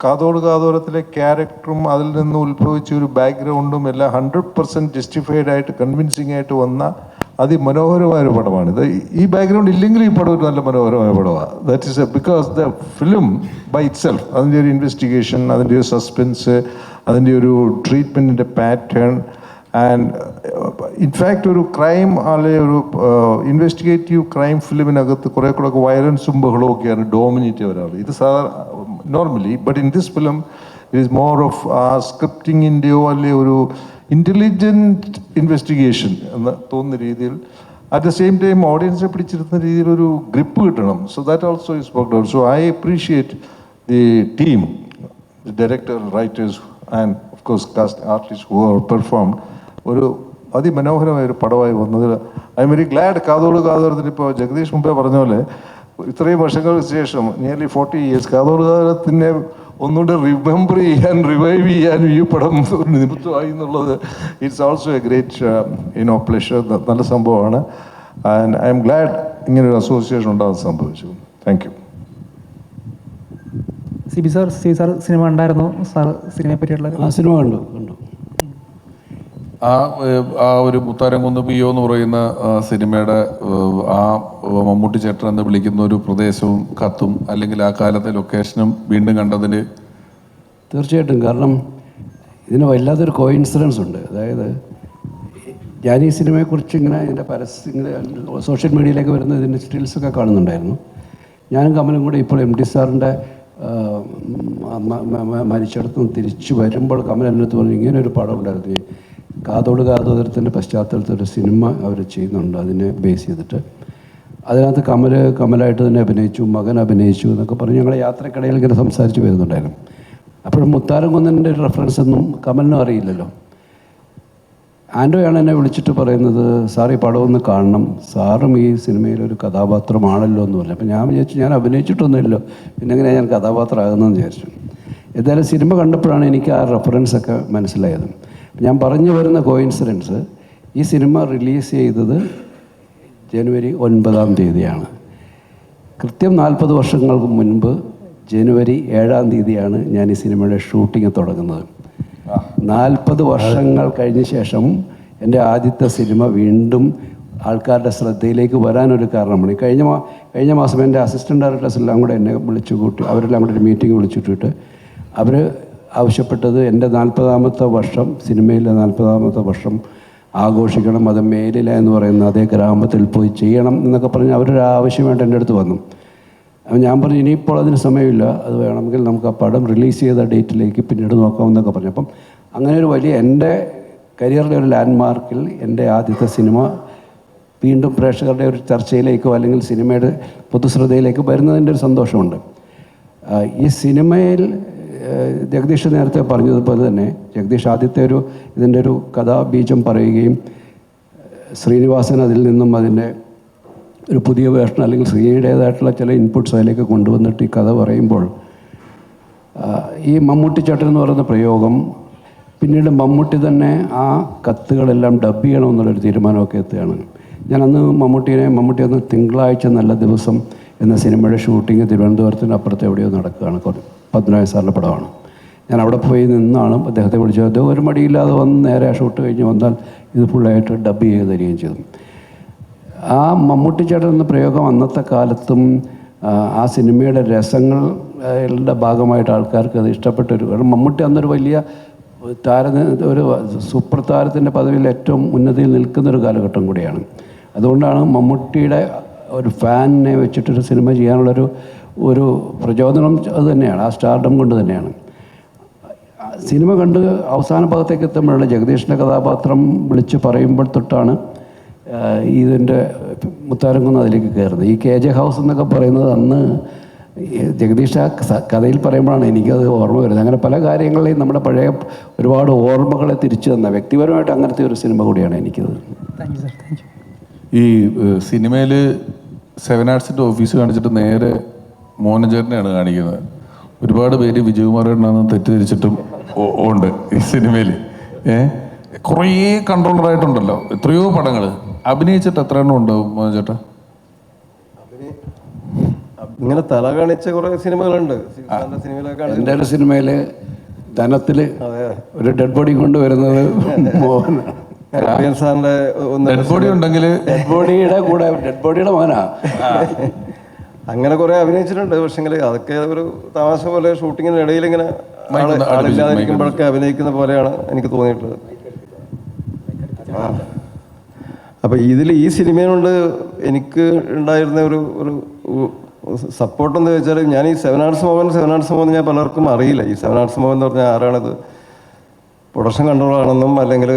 കാതോട് കാതോരത്തിലെ ക്യാരക്ടറും അതിൽ നിന്ന് ഉത്ഭവിച്ച ഒരു ബാക്ക്ഗ്രൗണ്ടും എല്ലാം ഹൺഡ്രഡ് പെർസെന്റ് ജസ്റ്റിഫൈഡ് ആയിട്ട് കൺവിൻസിങ് ആയിട്ട് വന്ന അതിമനോഹരമായ ഒരു പടമാണിത് ഈ ബാക്ക്ഗ്രൗണ്ട് ഇല്ലെങ്കിൽ ഈ പടം ഒരു നല്ല മനോഹരമായ പടമാണ് that is a because the film by itself അതിന്റെ ഒരു ഇൻവെസ്റ്റിഗേഷൻ അതിന്റെ ഒരു സസ്പെൻസ് അതിന്റെ ഒരു ട്രീറ്റ്മെന്റിന്റെ പാറ്റേൺ ആൻഡ് ഇൻഫാക്റ്റ് ഒരു ക്രൈം അല്ലെങ്കിൽ ഒരു ഇൻവെസ്റ്റിഗേറ്റീവ് ക്രൈം ഫിലിമിനകത്ത് കുറേ കൂടെ ഒക്കെ വയലൻസും ബഹളവും ഒക്കെയാണ് ഡോമിനേറ്റ് വരാറ് ഇത് സാധാരണ normally but in this film it is more of ah സ്ക്രിപ്റ്റിങ്ങിന്റെയോ അല്ലെ ഒരു ഇന്റലിജന്റ് ഇൻവെസ്റ്റിഗേഷൻ എന്ന് തോന്നുന്ന രീതിയിൽ അറ്റ് ദ സെയിം ടൈം ഓഡിയൻസിനെ പിടിച്ചിരുന്ന രീതിയിൽ ഒരു ഗ്രിപ്പ് കിട്ടണം. So that also is work out so I appreciate the team director, writers, and of course cast artists who are performed. ഒരു അതിമനോഹരമായ ഒരു പടമായി വന്നതിൽ ഐ എം വെരി ഗ്ലാഡ്. കാതോട് കാതോരത്തിന് ഇപ്പോൾ ജഗദീഷ് മുമ്പേ പറഞ്ഞ പോലെ ഇത്രയും വർഷങ്ങൾക്ക് ശേഷം നിയർലി ഫോർട്ടി ഇയേഴ്സ് കാതോട് കാതോരത്തിനെ ഒന്നുകൂടെ റിമെമ്പർ ചെയ്യാൻ റിവൈവ് ചെയ്യാൻ ഈ പടം നിമിത്തമായി എന്നുള്ളത് ഇറ്റ്സ് ഓൾസോ എ ഗ്രേറ്റ് ഇനോ പ്ലഷർ നല്ല സംഭവമാണ്. ആൻഡ് ഐ എം ഗ്ലാഡ് ഇങ്ങനൊരു അസോസിയേഷൻ ഉണ്ടാകാൻ സംഭവിച്ചു. Thank you Sibi sir C sir cinema ഉണ്ടായിരുന്നു? സാർ സിനിമയെ പറ്റിയുള്ള ആ സിനിമ കണ്ടു. ആ ആ ഒരു മുത്താരം കുന്ന് പി എന്ന് പറയുന്ന സിനിമയുടെ ആ മമ്മൂട്ടി ചേട്ടൻ എന്ന് വിളിക്കുന്ന ഒരു പ്രദേശവും കത്തും അല്ലെങ്കിൽ ആ കാലത്തെ ലൊക്കേഷനും വീണ്ടും കണ്ടതിൽ തീർച്ചയായിട്ടും. കാരണം ഇതിന് വല്ലാത്തൊരു കോയിൻസിഡൻസ് ഉണ്ട്. അതായത് ഞാൻ ഈ സിനിമയെക്കുറിച്ച് ഇങ്ങനെ എന്റെ പരസ്യം സോഷ്യൽ മീഡിയയിലേക്ക് വരുന്ന ഇതിന്റെ സ്റ്റിൽസൊക്കെ കാണുന്നുണ്ടായിരുന്നു. ഞാനും കമലും കൂടെ ഇപ്പോൾ എം ഡി സാറിന്റെ മരിച്ചിടത്ത് തിരിച്ചു വരുമ്പോൾ കമൽ എന്റെ പറഞ്ഞു ഇങ്ങനെ ഒരു പടം ഉണ്ടായിരുന്നു. കാതോട് കാതോദരത്തിന്റെ പശ്ചാത്തലത്തിൽ ഒരു സിനിമ അവർ ചെയ്യുന്നുണ്ട് അതിനെ ബേസ് ചെയ്തിട്ട്. അതിനകത്ത് കമൽ കമലായിട്ട് തന്നെ അഭിനയിച്ചു മകൻ അഭിനയിച്ചു എന്നൊക്കെ പറഞ്ഞ് ഞങ്ങൾ യാത്രക്കിടയിൽ ഇങ്ങനെ സംസാരിച്ച് വരുന്നുണ്ടായിരുന്നു. അപ്പോഴും മുത്താരം കുന്നന്റെ ഒരു റെഫറൻസ് ഒന്നും കമലിനും അറിയില്ലല്ലോ. ആൻഡോയാണ് എന്നെ വിളിച്ചിട്ട് പറയുന്നത് സാർ ഈ പടം ഒന്ന് കാണണം. സാറും ഈ സിനിമയിലൊരു കഥാപാത്രമാണല്ലോ എന്ന് പറഞ്ഞു. അപ്പോൾ ഞാൻ വിചാരിച്ചു ഞാൻ അഭിനയിച്ചിട്ടൊന്നുമില്ലല്ലോ. പിന്നെ എങ്ങനെ ഞാൻ കഥാപാത്രമാകുന്നതെന്ന് വിചാരിച്ചു. എന്തായാലും സിനിമ കണ്ടപ്പോഴാണ് എനിക്ക് ആ റെഫറൻസൊക്കെ മനസ്സിലായത്. ഞാൻ പറഞ്ഞു വരുന്ന കോയിൻസിഡൻസ് ഈ സിനിമ റിലീസ് ചെയ്തത് ജനുവരി ഒൻപതാം തീയതിയാണ്. കൃത്യം നാൽപ്പത് വർഷങ്ങൾക്ക് മുൻപ് ജനുവരി ഏഴാം തീയതിയാണ് ഞാൻ ഈ സിനിമയുടെ ഷൂട്ടിംഗ് തുടങ്ങുന്നത്. നാൽപ്പത് വർഷങ്ങൾ കഴിഞ്ഞ ശേഷം എന്റെ ആദ്യത്തെ സിനിമ വീണ്ടും ആൾക്കാരുടെ ശ്രദ്ധയിലേക്ക് വരാനൊരു കാരണമാണ്. കഴിഞ്ഞ മാ കഴിഞ്ഞ മാസം എന്റെ അസിസ്റ്റന്റ് ഡയറക്ടേഴ്സ് എല്ലാം കൂടെ എന്നെ വിളിച്ചു കൂട്ടി അവരെല്ലാം കൂടെ ഒരു മീറ്റിംഗ് വിളിച്ചിട്ടിട്ട് അവർ ആവശ്യപ്പെട്ടത് എന്റെ നാൽപ്പതാമത്തെ വർഷം സിനിമയിലെ നാൽപ്പതാമത്തെ വർഷം ആഘോഷിക്കണം അത് മേലില എന്ന് പറയുന്ന അതേ ഗ്രാമത്തിൽ പോയി ചെയ്യണം എന്നൊക്കെ പറഞ്ഞ് അവരൊരു ആവശ്യമായിട്ട് എന്റെ അടുത്ത് വന്നു. അപ്പം ഞാൻ പറഞ്ഞു ഇനിയിപ്പോൾ അതിന് സമയമില്ല അത് വേണമെങ്കിൽ നമുക്ക് ആ പടം റിലീസ് ചെയ്ത ഡേറ്റിലേക്ക് പിന്നീട് നോക്കാം എന്നൊക്കെ പറഞ്ഞു. അപ്പം അങ്ങനെ ഒരു വലിയ എന്റെ കരിയറിലെ ഒരു ലാൻഡ് മാർക്കിൽ എന്റെ ആദ്യത്തെ സിനിമ വീണ്ടും പ്രേക്ഷകരുടെ ഒരു ചർച്ചയിലേക്കോ അല്ലെങ്കിൽ സിനിമയുടെ പൊതുശ്രദ്ധയിലേക്ക് വരുന്നതിന്റെ ഒരു സന്തോഷമുണ്ട്. ഈ സിനിമയിൽ ജഗദീഷ് നേരത്തെ പറഞ്ഞതുപോലെ തന്നെ ജഗദീഷ് ആദ്യത്തെ ഒരു ഇതിന്റെ ഒരു കഥാബീജം പറയുകയും ശ്രീനിവാസൻ അതിൽ നിന്നും അതിന്റെ ഒരു പുതിയ വേർഷൻ അല്ലെങ്കിൽ ശ്രീയുടേതായിട്ടുള്ള ചില ഇൻപുട്ട്സ് അതിലേക്ക് കൊണ്ടുവന്നിട്ട് ഈ കഥ പറയുമ്പോൾ ഈ മമ്മൂട്ടി ചേട്ടൻ എന്ന് പറയുന്ന പ്രയോഗം പിന്നീട് മമ്മൂട്ടി തന്നെ ആ കത്തുകളെല്ലാം ഡബ് ചെയ്യണമെന്നുള്ളൊരു തീരുമാനമൊക്കെ എത്തുകയാണ്. ഞാൻ അന്ന് മമ്മൂട്ടീനെ മമ്മൂട്ടി അന്ന് തിങ്കളാഴ്ച നല്ല ദിവസം എന്ന സിനിമയുടെ ഷൂട്ടിംഗ് തിരുവനന്തപുരത്തിന് അപ്പുറത്ത് എവിടെയോ നടക്കുകയാണ്. കുറ- പത്മനാഭ സാറിന്റെ പടമാണ്. ഞാൻ അവിടെ പോയി നിന്നാണ് അദ്ദേഹത്തെ വിളിച്ചത്. അദ്ദേഹം ഒരു മടിയില്ലാതെ വന്ന് നേരെ ഷൂട്ട് കഴിഞ്ഞ് വന്നാൽ ഇത് ഫുള്ളായിട്ട് ഡബ് ചെയ്ത് തരികയും ചെയ്തു. ആ മമ്മൂട്ടി ചേട്ടൻ എന്ന പ്രയോഗം അന്നത്തെ കാലത്തും ആ, ആ സിനിമയുടെ രസങ്ങളുടെ ഭാഗമായിട്ട് ആൾക്കാർക്ക് അത് ഇഷ്ടപ്പെട്ടൊരു കാരണം മമ്മൂട്ടി അന്നൊരു വലിയ താര ഒരു സൂപ്പർ താരത്തിന്റെ പദവിയിൽ ഏറ്റവും ഉന്നതിയിൽ നിൽക്കുന്നൊരു കാലഘട്ടം കൂടിയാണ്. അതുകൊണ്ടാണ് മമ്മൂട്ടിയുടെ ഒരു ഫാനിനെ വെച്ചിട്ടൊരു സിനിമ ചെയ്യാനുള്ളൊരു ഒരു പ്രചോദനം അത് തന്നെയാണ് ആ സ്റ്റാർഡം കൊണ്ട് തന്നെയാണ്. സിനിമ കണ്ട് അവസാന ഭാഗത്തേക്ക് എത്തുമ്പോഴുള്ള ജഗദീഷിന്റെ കഥാപാത്രം വിളിച്ച് പറയുമ്പോൾ തൊട്ടാണ് ഇതിന്റെ മുത്താരംകുന്ന് അതിലേക്ക് കയറുന്നത്. ഈ കെ ജെ ഹൗസ് എന്നൊക്കെ പറയുന്നത് അന്ന് ജഗദീഷ് ആ കഥയിൽ പറയുമ്പോഴാണ് എനിക്കത് ഓർമ്മ വരുന്നത്. അങ്ങനെ പല കാര്യങ്ങളെയും നമ്മുടെ പഴയ ഒരുപാട് ഓർമ്മകളെ തിരിച്ചു തന്ന വ്യക്തിപരമായിട്ട് അങ്ങനത്തെ ഒരു സിനിമ കൂടിയാണ് എനിക്കത്. Thank you sir thank you ഈ സിനിമയിൽ സെവൻ ആർട്സിന്റെ ഓഫീസ് കാണിച്ചിട്ട് നേരെ മോഹനചേട്ടനെയാണ് കാണിക്കുന്നത്. ഒരുപാട് പേര് വിജയകുമാരേട്ടനാണെന്ന് തെറ്റിദ്ധരിച്ചിട്ടും ഉണ്ട് ഈ സിനിമയിൽ ഏ? കുറേ കൺട്രോളറായിട്ടുണ്ടല്ലോ. എത്രയോ പടങ്ങൾ അഭിനയിച്ചിട്ട് എത്ര എണ്ണം ഉണ്ടാവും മോഹൻ ചേട്ടാ ഇങ്ങനെ തല കാണിച്ച കുറെ സിനിമകളുണ്ട്. എന്റെ ഒരു സിനിമയിൽ ധനത്തിൽ ഒരു ഡെഡ് ബോഡി കൊണ്ടുവരുന്നത് മോഹനാണ് സാറിന്റെ ഡെഡ് ബോഡി ഉണ്ടെങ്കിൽ ഡെഡ് ബോഡിയുടെ കൂടെ ഡെഡ് ബോഡിയുടെ മോനാ. അങ്ങനെ കുറെ അഭിനയിച്ചിട്ടുണ്ട്. പക്ഷെങ്കിൽ അതൊക്കെ ഒരു തമാശ പോലെ ഷൂട്ടിങ്ങിന് ഇടയിൽ ഇങ്ങനെ ആളില്ലാതിരിക്കുമ്പോഴൊക്കെ അഭിനയിക്കുന്ന പോലെയാണ് എനിക്ക് തോന്നിയിട്ടുള്ളത്. അപ്പൊ ഇതിൽ ഈ സിനിമയോട് എനിക്ക് ഉണ്ടായിരുന്ന ഒരു ഒരു സപ്പോർട്ട് എന്ന് വെച്ചാൽ ഞാൻ ഈ seven arts Mohan seven arts Mohan ഞാൻ പലർക്കും അറിയില്ല. ഈ സെവൻ ആർട്സ് മോഹൻ എന്ന് പറഞ്ഞാൽ ആരാണിത്? പ്രൊഡക്ഷൻ കൺട്രോൾ ആണെന്നും അല്ലെങ്കിൽ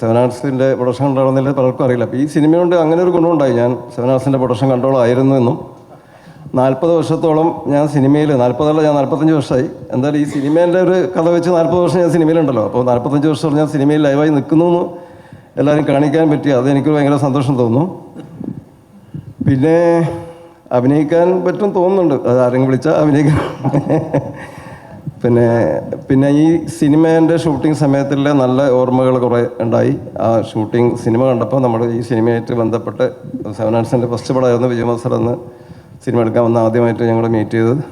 സെവൻ ആർട്സിന്റെ പ്രൊഡക്ഷൻ കൺട്രോൾ ആണെന്നില്ല പലർക്കും അറിയില്ല. അപ്പോൾ ഈ സിനിമ അങ്ങനെ ഒരു ഗുണമുണ്ടായി. ഞാൻ സെവൻ ആർട്സിന്റെ പ്രൊഡക്ഷൻ കൺട്രോൾ ആയിരുന്നു എന്നും. നാൽപ്പത് വർഷത്തോളം ഞാൻ സിനിമയിൽ നാൽപ്പതല്ല ഞാൻ നാൽപ്പത്തഞ്ച് വർഷമായി. എന്തായാലും ഈ സിനിമേന്റെ ഒരു കഥ വെച്ച് നാൽപ്പത് വർഷം ഞാൻ സിനിമയിലുണ്ടല്ലോ. അപ്പോൾ നാൽപ്പത്തഞ്ച് വർഷം ഞാൻ സിനിമയിൽ ലൈവായി നിൽക്കുന്നു എന്ന് എല്ലാവരും കാണിക്കാൻ പറ്റി. അത് എനിക്ക് ഭയങ്കര സന്തോഷം തോന്നുന്നു. പിന്നെ അഭിനയിക്കാൻ പറ്റും തോന്നുന്നുണ്ട്. അത് ആരെങ്കിലും വിളിച്ചാൽ അഭിനയിക്കാൻ. പിന്നെ പിന്നെ ഈ സിനിമേന്റെ ഷൂട്ടിംഗ് സമയത്തിലെ നല്ല ഓർമ്മകൾ കുറേ ഉണ്ടായി. ആ ഷൂട്ടിംഗ് സിനിമ കണ്ടപ്പോൾ നമ്മൾ ഈ സിനിമയായിട്ട് ബന്ധപ്പെട്ട് സെവൻ ആൻഡ്സിന്റെ ഫസ്റ്റ് പടമായിരുന്നു വിജയമത്സരം എന്ന് സിനിമ എടുക്കാൻ വന്ന ആദ്യമായിട്ട് ഞങ്ങൾ മീറ്റ് ചെയ്തത്.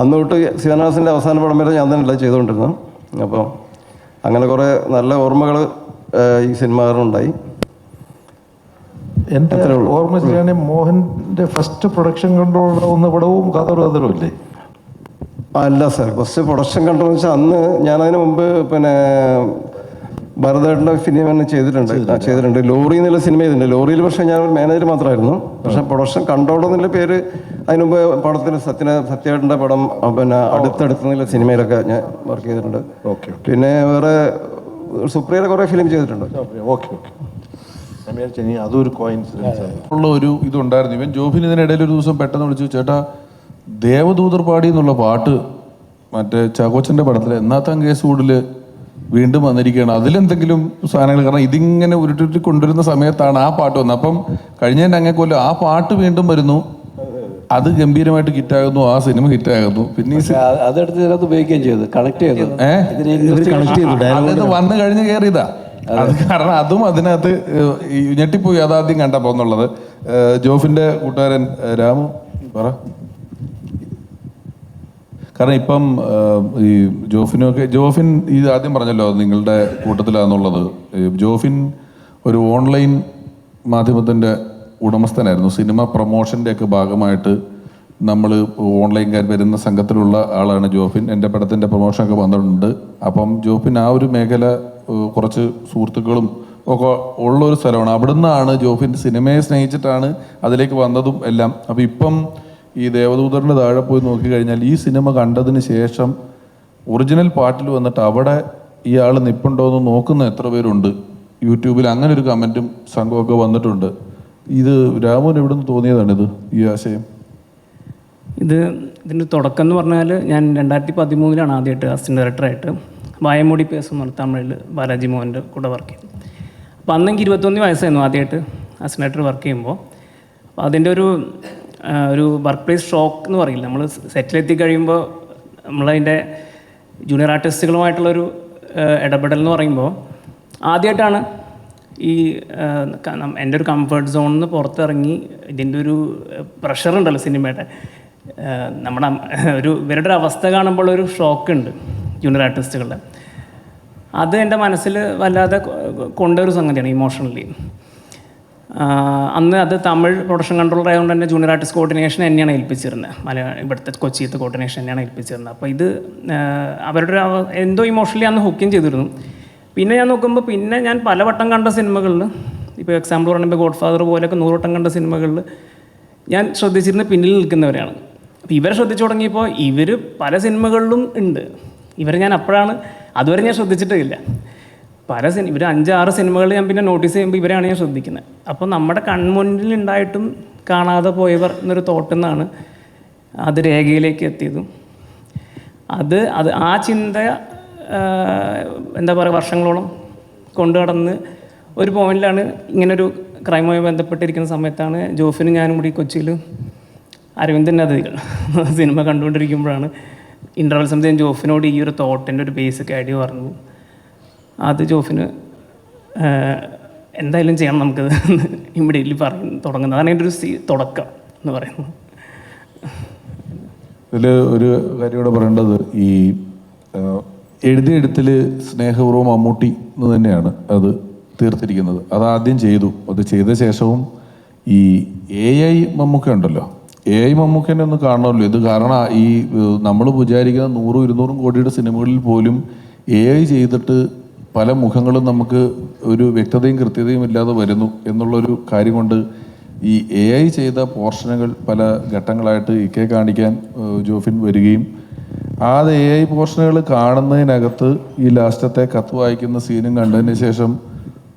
അന്ന് തൊട്ട് ശിവനാസിന്റെ അവസാന പടം വരെ ഞാൻ തന്നെയല്ല ചെയ്തുകൊണ്ടിരുന്നു അപ്പോൾ അങ്ങനെ കുറേ നല്ല ഓർമ്മകൾ ഈ സിനിമകളുണ്ടായി എന്റെ ഓർമ്മ ശരിയാണെങ്കിൽ മോഹന്റെ ഫസ്റ്റ് പ്രൊഡക്ഷൻ കണ്ടുള്ള പടവും കഥാപാത്രവും ഇല്ലേ? അല്ല സാർ ഫസ്റ്റ് പ്രൊഡക്ഷൻ കണ്ടതെന്ന് വെച്ചാൽ അന്ന് ഞാനതിന് അതിന് മുമ്പ് പിന്നെ ഭരതേട്ടന്റെ സിനിമ തന്നെ ചെയ്തിട്ടുണ്ട്. ആ, ചെയ്തിട്ടുണ്ട്. ലോറി എന്നുള്ള സിനിമ ചെയ്തിട്ടുണ്ട്. ലോറിയിൽ പക്ഷേ ഞാൻ ഒരു മാനേജർ മാത്രമായിരുന്നു. പക്ഷേ പ്രൊഡക്ഷൻ കൺട്രോൾ എന്നുള്ള പേര് അതിന് മുമ്പ് പടത്തിന് സത്യന സത്യേട്ടന്റെ പടം പിന്നെ അടുത്തടുത്ത് എന്നുള്ള സിനിമയിലൊക്കെ ഞാൻ വർക്ക് ചെയ്തിട്ടുണ്ട്. ഓക്കെ പിന്നെ വേറെ സുപ്രിയയുടെ കുറേ ഫിലിം ചെയ്തിട്ടുണ്ട്. Okay okay. അതൊരു കോയിൻസിഡൻസ് ആണ്. ഉള്ള ഒരു ഇതുണ്ടായിരുന്നു. ഇവൻ ജോഫിൻ ഇതിനിടയിൽ ഒരു ദിവസം പെട്ടെന്ന് വിളിച്ചു ചേട്ടാ ദേവദൂതർ പാടി എന്നുള്ള പാട്ട് മറ്റേ ചാക്കോച്ചന്റെ പടത്തിൽ എന്നാത്തം കേസ് കൂടുതൽ വീണ്ടും വന്നിരിക്കുകയാണ്. അതിലെന്തെങ്കിലും സാധനങ്ങൾ കാരണം ഇതിങ്ങനെ ഉരുട്ടിട്ട് കൊണ്ടുവരുന്ന സമയത്താണ് ആ പാട്ട് വന്നത്. അപ്പം കഴിഞ്ഞതിന്റെ അങ്ങേ കൊല്ലം ആ പാട്ട് വീണ്ടും വരുന്നു. അത് ഗംഭീരമായിട്ട് ഹിറ്റാകുന്നു. ആ സിനിമ ഹിറ്റാകുന്നു. പിന്നെ അതെടുത്ത് ഇതിനകത്ത് ഉപയോഗിക്കുകയും ചെയ്തു. കണക്ട് ചെയ്തു. ഏഹ് ഇതിനെ ഇവർ കണക്ട് ചെയ്തു. ഡയലോഗ് അതായത് വന്ന് കഴിഞ്ഞ് കയറിയതാ അത്. കാരണം അതും അതിനകത്ത് ഞെട്ടിപ്പോയി. അതാദ്യം കണ്ടപ്പോ എന്നുള്ളത്. ജോഫിന്റെ കൂട്ടുകാരൻ രാമു പറ. കാരണം ഇപ്പം ഈ ജോഫിനൊക്കെ ജോഫിൻ ഇത് ആദ്യം പറഞ്ഞല്ലോ നിങ്ങളുടെ കൂട്ടത്തിലാന്നുള്ളത്. ജോഫിൻ ഒരു ഓൺലൈൻ മാധ്യമത്തിന്റെ ഉടമസ്ഥനായിരുന്നു. സിനിമ പ്രൊമോഷന്റെ ഒക്കെ ഭാഗമായിട്ട് നമ്മൾ ഓൺലൈൻകാർ വരുന്ന സംഘത്തിലുള്ള ആളാണ് ജോഫിൻ. എന്റെ പടത്തിന്റെ പ്രൊമോഷനൊക്കെ വന്നിട്ടുണ്ട്. അപ്പം ജോഫിൻ ആ ഒരു മേഖല കുറച്ച് സുഹൃത്തുക്കളും ഒക്കെ ഉള്ള ഒരു സ്ഥലമാണ്. അവിടുന്നാണ് ജോഫിൻ സിനിമയെ സ്നേഹിച്ചിട്ടാണ് അതിലേക്ക് വന്നതും എല്ലാം. അപ്പം ഇപ്പം ഈ ദേവദൂതറിന്റെ താഴെ പോയി നോക്കിക്കഴിഞ്ഞാൽ ഈ സിനിമ കണ്ടതിന് ശേഷം ഒറിജിനൽ പാട്ടിൽ വന്നിട്ട് അവിടെ ഇയാൾ നിപ്പുണ്ടോ എന്ന് നോക്കുന്ന എത്ര പേരുണ്ട്. യൂട്യൂബിൽ അങ്ങനെ ഒരു കമന്റും സംഘമൊക്കെ വന്നിട്ടുണ്ട്. ഇത് രാമോൻ എവിടെ നിന്ന് തോന്നിയതാണിത് ഈ ആശയം? ഇത് ഇതിന്റെ തുടക്കം എന്ന് പറഞ്ഞാൽ ഞാൻ രണ്ടായിരത്തി പതിമൂന്നിലാണ് ആദ്യമായിട്ട് അസിസ്റ്റന്റ് ഡയറക്ടറായിട്ട് വായമൂടി പേസ് എന്ന് തമിഴിൽ ബാലാജി മോഹന്റെ കൂടെ വർക്ക് ചെയ്തു. അപ്പോൾ അന്ന് എനിക്ക് ഇരുപത്തൊന്ന് വയസ്സായിരുന്നു ആദ്യമായിട്ട് അസിസ്റ്റന്റ് ഡയറക്ടർ വർക്ക് ചെയ്യുമ്പോൾ. അപ്പോൾ അതിന്റെ ഒരു ഒരു വർക്ക് പ്ലേസ് ഷോക്ക് എന്ന് പറയില്ല. നമ്മൾ സെറ്റിലെത്തി കഴിയുമ്പോൾ നമ്മളതിന്റെ ജൂനിയർ ആർട്ടിസ്റ്റുകളുമായിട്ടുള്ളൊരു ഇടപെടൽ എന്ന് പറയുമ്പോൾ ആദ്യമായിട്ടാണ് ഈ എന്റെ ഒരു കംഫർട്ട് സോണിൽ നിന്ന് പുറത്തിറങ്ങി ഇതിന്റെ ഒരു പ്രഷർ ഉണ്ടല്ലോ സിനിമയുടെ നമ്മുടെ ഒരു ഇവരുടെ അവസ്ഥ കാണുമ്പോൾ ഒരു ഷോക്ക് ഉണ്ട് ജൂനിയർ ആർട്ടിസ്റ്റുകളുടെ അത് എന്റെ മനസ്സിൽ വല്ലാതെ കൊണ്ടൊരു സംഗതിയാണ് ഇമോഷണലി അന്ന് അത് തമിഴ് പ്രൊഡക്ഷൻ കൺട്രോളർ ആയതുകൊണ്ട് തന്നെ ജൂനിയർ ആർട്ടിസ്റ്റ് കോർഡിനേഷൻ എന്നെയാണ് ഏൽപ്പിച്ചിരുന്നത്. മലയാളം ഇവിടുത്തെ കൊച്ചിയത്തെ കോർഡിനേഷൻ എന്നെയാണ് ഏൽപ്പിച്ചിരുന്നത്. അപ്പോൾ ഇത് അവരുടെ ഒരു എന്തോ ഇമോഷണലി അന്ന് ഹുക്കിങ് ചെയ്തിരുന്നു. പിന്നെ ഞാൻ നോക്കുമ്പോൾ പിന്നെ ഞാൻ പലവട്ടം കണ്ട സിനിമകളിൽ ഇപ്പോൾ എക്സാമ്പിൾ പറയുമ്പോൾ ഗോഡ് ഫാദർ പോലെയൊക്കെ നൂറുവട്ടം കണ്ട സിനിമകളിൽ ഞാൻ ശ്രദ്ധിച്ചിരുന്ന പിന്നിൽ നിൽക്കുന്നവരാണ്. അപ്പോൾ ഇവരെ ശ്രദ്ധിച്ചു തുടങ്ങിയപ്പോൾ ഇവർ പല സിനിമകളിലും ഉണ്ട്. ഇവരെ ഞാൻ അപ്പോഴാണ് അതുവരെ ഞാൻ ശ്രദ്ധിച്ചിട്ടില്ല പല സിനിമ ഇവർ അഞ്ചാറ് സിനിമകൾ ഞാൻ പിന്നെ നോട്ടീസ് ചെയ്യുമ്പോൾ ഇവരെയാണ് ഞാൻ ശ്രദ്ധിക്കുന്നത് അപ്പോൾ നമ്മുടെ കൺമുന്നിൽ ഉണ്ടായിട്ടും കാണാതെ പോയവർ എന്നൊരു തോട്ടിൽ നിന്നാണ് അത് രേഖയിലേക്ക് എത്തിയതും. അത് അത് ആ ചിന്ത എന്താ പറയുക വർഷങ്ങളോളം കൊണ്ടു കടന്ന് ഒരു പോയിന്റിലാണ് ഇങ്ങനൊരു ക്രൈമുമായി ബന്ധപ്പെട്ടിരിക്കുന്ന സമയത്താണ് ജോഫിനും ഞാനും കൂടി കൊച്ചിയിൽ അരവിന്ദന്റെ അതികൾ സിനിമ കണ്ടുകൊണ്ടിരിക്കുമ്പോഴാണ് ഇന്റർവൽ സമയത്ത് ജോഫിനോട് ഈ ഒരു തോട്ടിന്റെ ഒരു ബേസിക് ഐഡിയ പറഞ്ഞു. അത് ജോഫിന് എന്തായാലും ചെയ്യണം നമുക്ക് ഇമ്മീഡിയറ്റ്ലി പറയും തുടങ്ങുന്നത്. അതാണ് എന്റെ ഒരു സി തുടക്കം എന്ന് പറയുന്നത്. ഇതിൽ ഒരു കാര്യം കൂടെ പറയേണ്ടത് ഈ ആ, എഴുതിയ എഴുത്തിൽ സ്നേഹപൂർവം മമ്മൂട്ടി എന്ന് തന്നെയാണ് അത് തീർത്തിരിക്കുന്നത്. അത് ആദ്യം ചെയ്തു. അത് ചെയ്ത ശേഷവും ഈ എ ഐ മമ്മൂക്ക ഉണ്ടല്ലോ. എ ഐ മമ്മൂക്കനെ ഒന്ന് കാണണമല്ലോ. ഇത് കാരണം ഈ നമ്മൾ വിചാരിക്കുന്ന നൂറും ഇരുന്നൂറും കോടിയുടെ സിനിമകളിൽ പോലും എ ഐ ചെയ്തിട്ട് പല മുഖങ്ങളും നമുക്ക് ഒരു വ്യക്തതയും കൃത്യതയും ഇല്ലാതെ വരുന്നു എന്നുള്ളൊരു കാര്യം കൊണ്ട് ഈ എ ഐ ചെയ്ത പോർഷനുകൾ പല ഘട്ടങ്ങളായിട്ട് ഇക്കെ കാണിക്കാൻ ജോഫിൻ വരികയും ആ എ ഐ പോർഷനുകൾ കാണുന്നതിനകത്ത് ഈ ലാസ്റ്റത്തെ കത്ത് വായിക്കുന്ന സീനും കണ്ടതിന് ശേഷം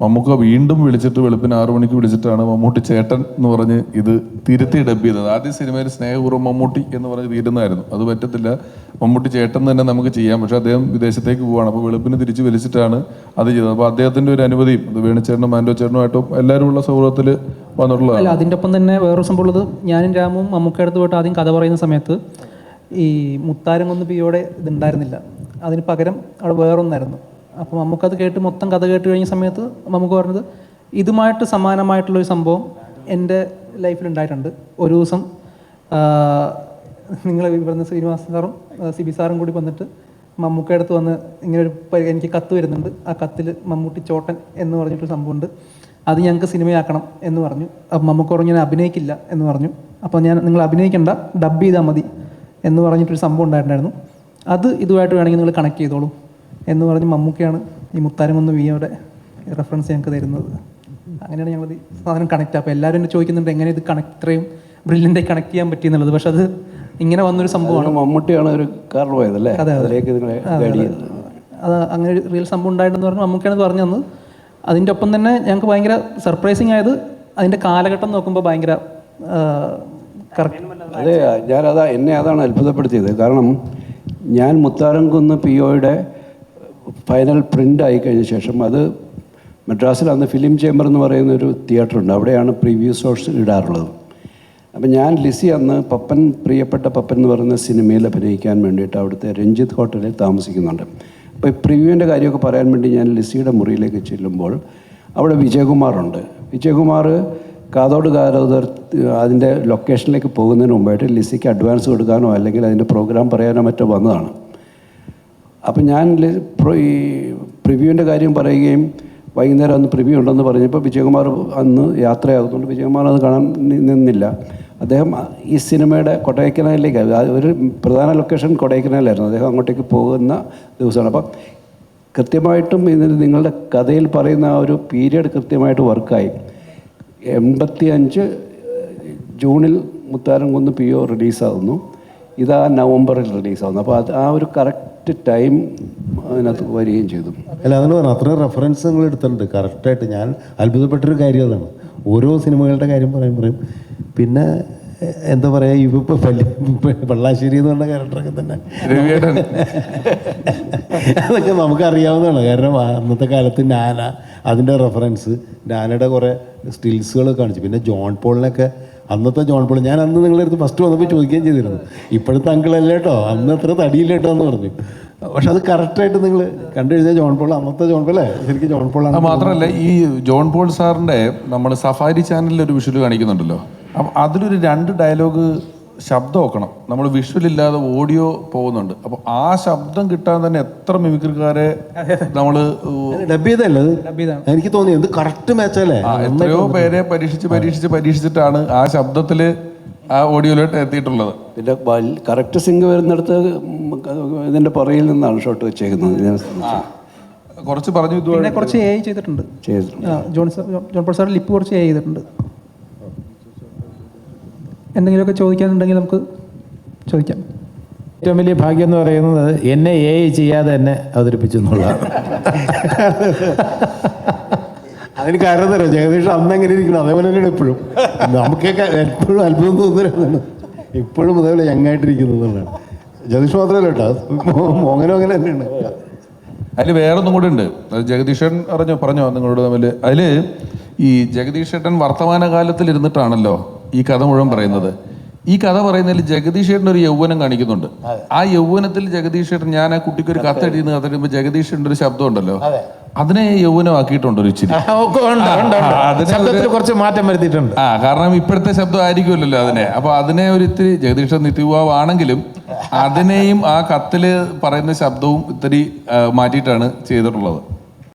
മമ്മൂക്ക വീണ്ടും വിളിച്ചിട്ട് വെളുപ്പിന് ആറു മണിക്ക് വിളിച്ചിട്ടാണ് മമ്മൂട്ടി ചേട്ടൻ എന്ന് പറഞ്ഞ് ഇത് തിരുത്തി ഡബ് ചെയ്തത്. ആദ്യ സിനിമയിൽ സ്നേഹപൂർവം മമ്മൂട്ടി എന്ന് പറഞ്ഞ് തീരുന്നതായിരുന്നു. അത് പറ്റത്തില്ല. മമ്മൂട്ടി ചേട്ടൻ തന്നെ നമുക്ക് ചെയ്യാം. പക്ഷെ അദ്ദേഹം വിദേശത്തേക്ക് പോവാണ്. അപ്പോൾ വെളുപ്പിന് തിരിച്ച് വിളിച്ചിട്ടാണ് അത് ചെയ്തത്. അപ്പോൾ അദ്ദേഹത്തിന്റെ ഒരു അനുമതിയും അത് വേണുചേട്ടനും മാൻഡോ ചേട്ടനുമായിട്ടും എല്ലാവരും ഉള്ള സൗഹൃദത്തിൽ വന്നിട്ടുള്ളതാണ്. അല്ല അതിന്റെ ഒപ്പം തന്നെ വേറൊരു സംഭവം ഉള്ളത്. ഞാനും രാമും മമ്മൂക്ക അടുത്ത് പോയിട്ട് ആദ്യം കഥ പറയുന്ന സമയത്ത് ഈ മുത്താരം കൊന്ന് പിയോടെ ഇതുണ്ടായിരുന്നില്ല. അതിന് പകരം അവിടെ വേറൊന്നായിരുന്നു. അപ്പോൾ നമുക്കത് കേട്ട് മൊത്തം കഥ കേട്ട് കഴിഞ്ഞ സമയത്ത് നമുക്ക് പറഞ്ഞത് ഇതുമായിട്ട് സമാനമായിട്ടുള്ളൊരു സംഭവം എന്റെ ലൈഫിൽ ഉണ്ടായിട്ടുണ്ട് ഒരു ദിവസം നിങ്ങൾ ഇവിടുന്ന് ശ്രീനിവാസൻ സാറും സിബി സാറും കൂടി വന്നിട്ട് മമ്മൂക്കയുടെ അടുത്ത് വന്ന് ഇങ്ങനെ ഒരു എനിക്ക് കത്ത് വരുന്നുണ്ട്. ആ കത്തിൽ മമ്മൂട്ടി ചോട്ടൻ എന്ന് പറഞ്ഞിട്ടൊരു സംഭവമുണ്ട്. അത് ഞങ്ങൾക്ക് സിനിമയാക്കണം എന്ന് പറഞ്ഞു. അപ്പം മമ്മൂക്ക പറഞ്ഞു ഞാൻ അഭിനയിക്കില്ല എന്ന് പറഞ്ഞു. അപ്പോൾ ഞാൻ നിങ്ങൾ അഭിനയിക്കേണ്ട ഡബ് ചെയ്താൽ മതി എന്ന് പറഞ്ഞിട്ടൊരു സംഭവം ഉണ്ടായിട്ടുണ്ടായിരുന്നു. അത് ഇതുമായിട്ട് വേണമെങ്കിൽ നിങ്ങൾ കണക്ട് ചെയ്തോളൂ. എന്ന് പറഞ്ഞ് മമ്മൂക്കയാണ് ഈ മുത്താരം മുത്താരമൊന്ന് വിയുടെ റെഫറൻസ് ഞങ്ങൾക്ക് തരുന്നത്. അങ്ങനെയാണ് ഞങ്ങൾ സാധനം കണക്ട് അപ്പോൾ എല്ലാവരും എന്നെ ചോദിക്കുന്നുണ്ട് എങ്ങനെ ഇത് കണക്ട് ഇത്രയും ബ്രില്യന്റായി കണക്ട് ചെയ്യാൻ പറ്റിയെന്നുള്ളത്? പക്ഷെ അത് ഇങ്ങനെ വന്നൊരു സംഭവമാണ്. മമ്മൂട്ടിയാണ് ഒരു കാരണമായതല്ലേ അതെ, അതെ. അത് അങ്ങനെ ഒരു റിയൽ സംഭവം ഉണ്ടായിട്ടെന്ന് പറഞ്ഞ് മമ്മൂക്കാണ് പറഞ്ഞു തന്നത്. അതിന്റെ ഒപ്പം തന്നെ ഞങ്ങൾക്ക് ഭയങ്കര സർപ്രൈസിങ് ആയത് അതിന്റെ കാലഘട്ടം നോക്കുമ്പോൾ ഭയങ്കര അതെ ഞാനതാ എന്നെ അതാണ് അത്ഭുതപ്പെടുത്തിയത്. കാരണം ഞാൻ മുത്താരം കുന്ന് പി ഒയുടെ ഫൈനൽ പ്രിന്റ് ആയി കഴിഞ്ഞ ശേഷം അത് മദ്രാസിൽ അന്ന് ഫിലിം ചേമ്പർ എന്ന് പറയുന്ന ഒരു തിയേറ്റർ ഉണ്ട്. അവിടെയാണ് പ്രീവ്യൂ ഷോട്ട്സ് ഇടാറുള്ളത്. അപ്പം ഞാൻ ലിസി അന്ന് പപ്പൻ പ്രിയപ്പെട്ട പപ്പൻ എന്ന് പറയുന്ന സിനിമയിൽ അഭിനയിക്കാൻ വേണ്ടിയിട്ട് അവിടുത്തെ രഞ്ജിത്ത് ഹോട്ടലിൽ താമസിക്കുന്നുണ്ട്. അപ്പോൾ ഈ പ്രിവ്യൂവിന്റെ കാര്യമൊക്കെ പറയാൻ വേണ്ടി ഞാൻ ലിസിയുടെ മുറിയിലേക്ക് ചെല്ലുമ്പോൾ അവിടെ വിജയകുമാറുണ്ട്. വിജയകുമാർ കാതോട് കാതോദർ അതിന്റെ ലൊക്കേഷനിലേക്ക് പോകുന്നതിന് മുമ്പായിട്ട് ലിസിക്ക് അഡ്വാൻസ് കൊടുക്കാനോ അല്ലെങ്കിൽ അതിന്റെ പ്രോഗ്രാം പറയാനോ മറ്റോ വന്നതാണ്. അപ്പം ഞാൻ ഈ പ്രിവ്യൂവിന്റെ കാര്യം പറയുകയും വൈകുന്നേരം അന്ന് പ്രിവ്യൂ ഉണ്ടെന്ന് പറഞ്ഞപ്പോൾ വിജയകുമാർ അന്ന് യാത്രയാകുന്നുണ്ട്. വിജയകുമാർ അത് കാണാൻ നിന്നില്ല. അദ്ദേഹം ഈ സിനിമയുടെ കൊടൈക്കനാലിലേക്ക് ഒരു പ്രധാന ലൊക്കേഷൻ കൊടൈക്കനാലായിരുന്നു അദ്ദേഹം അങ്ങോട്ടേക്ക് പോകുന്ന ദിവസമാണ്. അപ്പം കൃത്യമായിട്ടും ഇതിൽ നിങ്ങളുടെ കഥയിൽ പറയുന്ന ആ ഒരു പീരിയഡ് കൃത്യമായിട്ട് വർക്കായി. എൺപത്തി അഞ്ച് ജൂണിൽ മുത്താരം കുന്ന് പി ഒ റിലീസാകുന്നു. ഇതാ നവംബറിൽ റിലീസാകുന്നു. അപ്പോൾ അത് ആ ഒരു കറക്റ്റ് ടൈം അതിനകത്ത് വരികയും ചെയ്തു. അല്ല അതാണ് പറഞ്ഞു അത്രയും റെഫറൻസ് നിങ്ങൾ എടുത്തിട്ടുണ്ട്. കറക്റ്റായിട്ട് ഞാൻ അത്ഭുതപ്പെട്ടൊരു കാര്യം അതാണ്. ഓരോ സിനിമകളുടെ കാര്യം പറയും പറയും. പിന്നെ എന്താ പറയുക ഇപ്പോൾ പള്ളാശ്ശേരി എന്ന് പറഞ്ഞ ക്യാരക്ടറൊക്കെ തന്നെ. അതൊക്കെ നമുക്ക് അറിയാവുന്നതാണ് കാരണം അന്നത്തെ കാലത്ത് നാന അതിന്റെ റെഫറൻസ് നാനയുടെ കുറേ സ്റ്റിൽസുകൾ കാണിച്ചു. പിന്നെ ജോൺ പോളിനൊക്കെ അന്നത്തെ ജോൺ പോൾ ഞാൻ അന്ന് നിങ്ങളുടെ അടുത്ത് ഫസ്റ്റ് വന്നപ്പോൾ ചോദിക്കുകയും ചെയ്തിരുന്നു. ഇപ്പോഴത്തെ അങ്കിളല്ലേ കേട്ടോ അന്ന് അത്ര തടിയില്ല കേട്ടോ എന്ന് പറഞ്ഞു. പക്ഷെ അത് കറക്റ്റായിട്ട് നിങ്ങൾ കണ്ടു കഴിഞ്ഞാൽ ജോൺ പോൾ അന്നത്തെ ജോൺ പോളേ ശരിക്കും ജോൺ പോൾ ആണ് മാത്രമല്ല ഈ ജോൺ പോൾ സാറിന്റെ നമ്മൾ സഫാരി ചാനലിൽ ഒരു വിഷ്വൽ കാണിക്കുന്നുണ്ടല്ലോ. അപ്പം അതിലൊരു രണ്ട് ഡയലോഗ് ശബ്ദം വെക്കണം നമ്മൾ വിഷ്വൽ ഇല്ലാതെ ഓഡിയോ പോകുന്നുണ്ട്. അപ്പോൾ ആ ശബ്ദം കിട്ടാൻ തന്നെ എത്ര മിമിക്രിക്കാരെ നമ്മൾ ഡബ് ചെയ്തല്ലേ ഡബ് ചെയ്താണ് എനിക്ക് തോന്നി എന്ത് കറക്റ്റ് മാച്ചല്ലേ എത്രയോ പേരെ പരീക്ഷിച്ച് പരീക്ഷിച്ച് പരീക്ഷിച്ചിട്ടാണ് ആ ശബ്ദത്തിൽ ആ ഓഡിയോയിലോട്ട് എത്തിയിട്ടുള്ളത്. പിന്നെ കറക്റ്റ് സിംഗ് വരുന്നിടത്ത് ഇതിന്റെ പുറയിൽ നിന്നാണ് ഷോട്ട് വെച്ചേക്കുന്നത്. ഞാൻ കുറച്ച് പറഞ്ഞു പിന്നെ കുറച്ച് എ ചെയ്തിട്ടുണ്ട്. John sir John Paul sir lip കുറച്ച് എ ചെയ്തിട്ടുണ്ട്. എന്തെങ്കിലുമൊക്കെ ചോദിക്കാനുണ്ടെങ്കിൽ നമുക്ക് ചോദിക്കാം. ഏറ്റവും വലിയ ഭാഗ്യം എന്ന് പറയുന്നത് എന്നെ എ ചെയ്യാതെ തന്നെ അവതരിപ്പിച്ചു എന്നുള്ളതാണ്. അതിന് കാരണം തരാം ജഗദീഷ് അന്ന് എങ്ങനെ ഇരിക്കണം? അതേപോലെ തന്നെയാണ് ഇപ്പോഴും. നമുക്കൊക്കെ എപ്പോഴും അത്ഭുതം തോന്നുന്നതാണ് ഇപ്പോഴും അതേപോലെ യങ്ങായിട്ടിരിക്കുന്നതാണ് ജഗദീഷ് മാത്രമല്ല കേട്ടോ. മോങ്ങനും അങ്ങനെ തന്നെയാണ്. അതിൽ വേറൊന്നും കൂടെ ഉണ്ട്. അത് ജഗദീഷൻ അറിഞ്ഞോ? പറഞ്ഞോ? നിങ്ങളോട് തമ്മിൽ അതിൽ ഈ ജഗദീഷേട്ടൻ വർത്തമാനകാലത്തിൽ ഇരുന്നിട്ടാണല്ലോ ഈ കഥ മുഴുവൻ പറയുന്നത്. ഈ കഥ പറയുന്നതിൽ ജഗദീഷേട്ടൻ ഒരു യൗവനം കാണിക്കുന്നുണ്ട്. ആ യൗവനത്തിൽ ജഗദീഷേട്ടൻ ഞാൻ ആ കുട്ടിക്ക് ഒരു കത്ത് എഴുതുന്ന കത്ത് എഴുതുമ്പോൾ ജഗദീഷേട്ടന്റെ ഒരു ശബ്ദം ഉണ്ടല്ലോ. അതിനെ യൗവനമാക്കിയിട്ടുണ്ട് ഒരു ഇച്ചിരി. കുറച്ച് മാറ്റം വരുത്തിയിട്ടുണ്ട്. ആ കാരണം ഇപ്പോഴത്തെ ശബ്ദം ആയിരിക്കുമല്ലോ അതിനെ. അപ്പൊ അതിനെ ഒരു ഇത്തിരി ജഗദീഷ നിത്യുവാണെങ്കിലും അതിനെയും ആ കത്തിൽ പറയുന്ന ശബ്ദവും ഇത്തിരി മാറ്റിയിട്ടാണ് ചെയ്തിട്ടുള്ളത്.